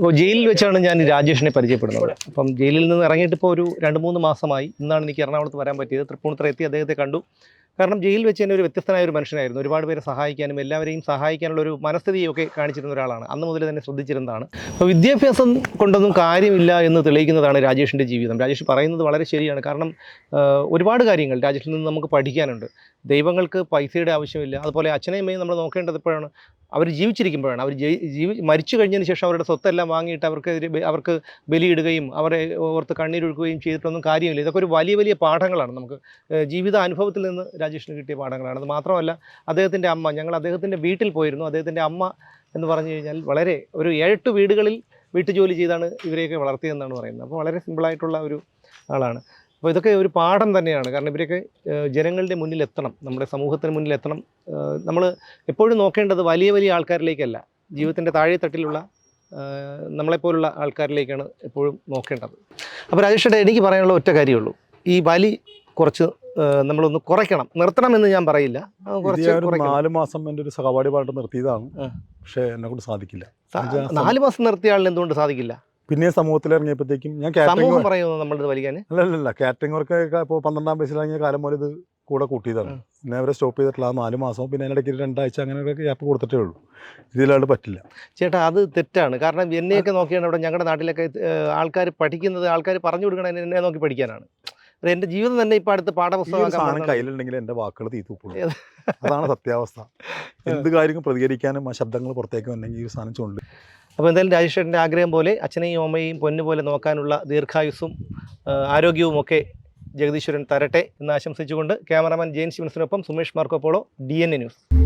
അപ്പോൾ ജയിലിൽ വെച്ചാണ് ഞാൻ രാജേഷിനെ പരിചയപ്പെടുന്നത്. അപ്പം ജയിലിൽ നിന്ന് ഇറങ്ങിയിട്ട് ഇപ്പോൾ ഒരു രണ്ട് മൂന്ന് മാസമായി ഇന്നാണ് എനിക്ക് എറണാകുളത്ത് വരാൻ പറ്റിയത്. തൃപ്പൂണിത്തുറ എത്തി അദ്ദേഹത്തെ കണ്ടു. കാരണം ജയിലിൽ വെച്ച് തന്നെ ഒരു വ്യത്യസ്തനായ ഒരു മനുഷ്യനായിരുന്നു. ഒരുപാട് പേരെ സഹായിക്കാനും എല്ലാവരെയും സഹായിക്കാനുള്ള ഒരു മനസ്ഥിതിയൊക്കെ കാണിച്ചിരുന്ന ഒരാളാണ്. അന്ന് മുതൽ തന്നെ ശ്രദ്ധിച്ചിരുന്നതാണ്. അപ്പോൾ വിദ്യാഭ്യാസം കൊണ്ടൊന്നും കാര്യമില്ല എന്ന് തെളിയിക്കുന്നതാണ് രാജേഷിന്റെ ജീവിതം. രാജേഷ് പറയുന്നത് വളരെ ശരിയാണ്. കാരണം ഒരുപാട് കാര്യങ്ങൾ രാജേഷിൽ നിന്ന് നമുക്ക് പഠിക്കാനുണ്ട്. ദൈവങ്ങൾക്ക് പൈസയുടെ ആവശ്യമില്ല. അതുപോലെ അച്ഛനെയും അമ്മയും നമ്മൾ നോക്കേണ്ടത് എപ്പോഴാണ്? അവർ ജീവിച്ചിരിക്കുമ്പോഴാണ്. അവർ ജീവി മരിച്ചു കഴിഞ്ഞതിന് ശേഷം അവരുടെ സ്വത്തെല്ലാം വാങ്ങിയിട്ട് അവർക്കെതിരെ അവർക്ക് ബലിയിടുകയും അവരെ ഓർത്ത് കണ്ണീരൊഴുക്കുകയും ചെയ്തിട്ടൊന്നും കാര്യമില്ല. ഇതൊക്കെ ഒരു വലിയ വലിയ പാഠങ്ങളാണ് നമുക്ക്. ജീവിത അനുഭവത്തിൽ നിന്ന് രാജേഷിന് കിട്ടിയ പാഠങ്ങളാണ്. അത് മാത്രമല്ല അദ്ദേഹത്തിന്റെ അമ്മ ഞങ്ങൾ അദ്ദേഹത്തിന്റെ വീട്ടിൽ പോയിരുന്നു. അദ്ദേഹത്തിന്റെ അമ്മ എന്ന് പറഞ്ഞു കഴിഞ്ഞാൽ വളരെ ഒരു ഏഴെട്ട് വീടുകളിൽ വീട്ടുജോലി ചെയ്താണ് ഇവരെയൊക്കെ വളർത്തിയതെന്നാണ് പറയുന്നത്. അപ്പോൾ വളരെ സിമ്പിളായിട്ടുള്ള ഒരു ആളാണ്. അപ്പോൾ ഇതൊക്കെ ഒരു പാഠം തന്നെയാണ്. കാരണം ഇവരൊക്കെ ജനങ്ങളുടെ മുന്നിൽ എത്തണം. നമ്മുടെ സമൂഹത്തിന് മുന്നിൽ എത്തണം. നമ്മൾ എപ്പോഴും നോക്കേണ്ടത് വലിയ വലിയ ആൾക്കാരിലേക്കല്ല. ജീവിതത്തിന്റെ താഴെത്തട്ടിലുള്ള നമ്മളെപ്പോലുള്ള ആൾക്കാരിലേക്കാണ് എപ്പോഴും നോക്കേണ്ടത്. അപ്പോൾ രാജേഷേട്ടാ എനിക്ക് പറയാനുള്ള ഒറ്റ കാര്യമുള്ളൂ. ഈ വലി കുറച്ച് നമ്മളൊന്ന് കുറയ്ക്കണം. നിർത്തണം എന്ന് ഞാൻ പറയില്ല. കുറച്ച് നാല് മാസം എന്റെ ഒരു സഹപാഠി പാട്ട് നിർത്തിയതാണ് പക്ഷേ എന്നെ കൊണ്ട് സാധിക്കില്ല. നാല് മാസം നിർത്തിയ ആളിന് എന്തുകൊണ്ട് സാധിക്കില്ല? പിന്നെ സമൂഹത്തിൽ ഇറങ്ങിയപ്പോഴത്തേക്കും ഞാൻ കാറ്ററിംഗ് സമൂഹം പറയുന്നു നമ്മളിത് വലിക്കാൻ? അല്ലല്ല കാറ്ററിംഗ് വർക്ക് ഇപ്പോൾ പന്ത്രണ്ടാം വയസ്സിലിറങ്ങിയ കാലം മുതൽ ഇത് കൂടെ കൂട്ടിയതാണ്. പിന്നെ അവരെ സ്റ്റോപ്പ് ചെയ്തിട്ടില്ല ആ നാല് മാസം പിന്നെ അതിനിടയ്ക്ക് രണ്ടാഴ്ച അങ്ങനെ ഗ്യാപ്പ് കൊടുത്തിട്ടേ ഉള്ളൂ. ഇതിലാണ്ട് പറ്റില്ല. ചേട്ടാ അത് തെറ്റാണ്. കാരണം എന്നെയൊക്കെ നോക്കിയാണ് ഇവിടെ ഞങ്ങളുടെ നാട്ടിലൊക്കെ ആൾക്കാർ പഠിക്കുന്നത് ആൾക്കാർ പറഞ്ഞു കൊടുക്കണത് എന്നെ നോക്കി പഠിക്കാനാണ്. എന്റെ എന്റെ ജീവിതം തന്നെ ഇപ്പൊ അടുത്ത് ഈ ഒരു സാധനം പാഠപുസ്തകമാക്കാൻ കയ്യിലുണ്ടെങ്കിൽ എന്റെ വാക്കുകൾ തീത്തുപ്പുള്ളൂ? അതാണ് സത്യാവസ്ഥ. എന്ത് കാര്യവും പ്രതികരിക്കാനും ആ ശബ്ദങ്ങൾ പുറത്തേക്ക് വന്നെങ്കിൽ ഈ ഒരു സാധനം ചുണ്ട് അപ്പോൾ എന്തായാലും രാജേഷേട്ടന്റെ ആഗ്രഹം പോലെ അച്ഛനെയും അമ്മയെയും പൊന്നു പോലെ നോക്കാനുള്ള ദീർഘായുസ്സും ആരോഗ്യവും ഒക്കെ ജഗദീശ്വരൻ തരട്ടെ എന്ന് ആശംസിച്ചുകൊണ്ട് cameraman Jain ശിവൻസിനൊപ്പം Sumesh Marco Polo D N A news.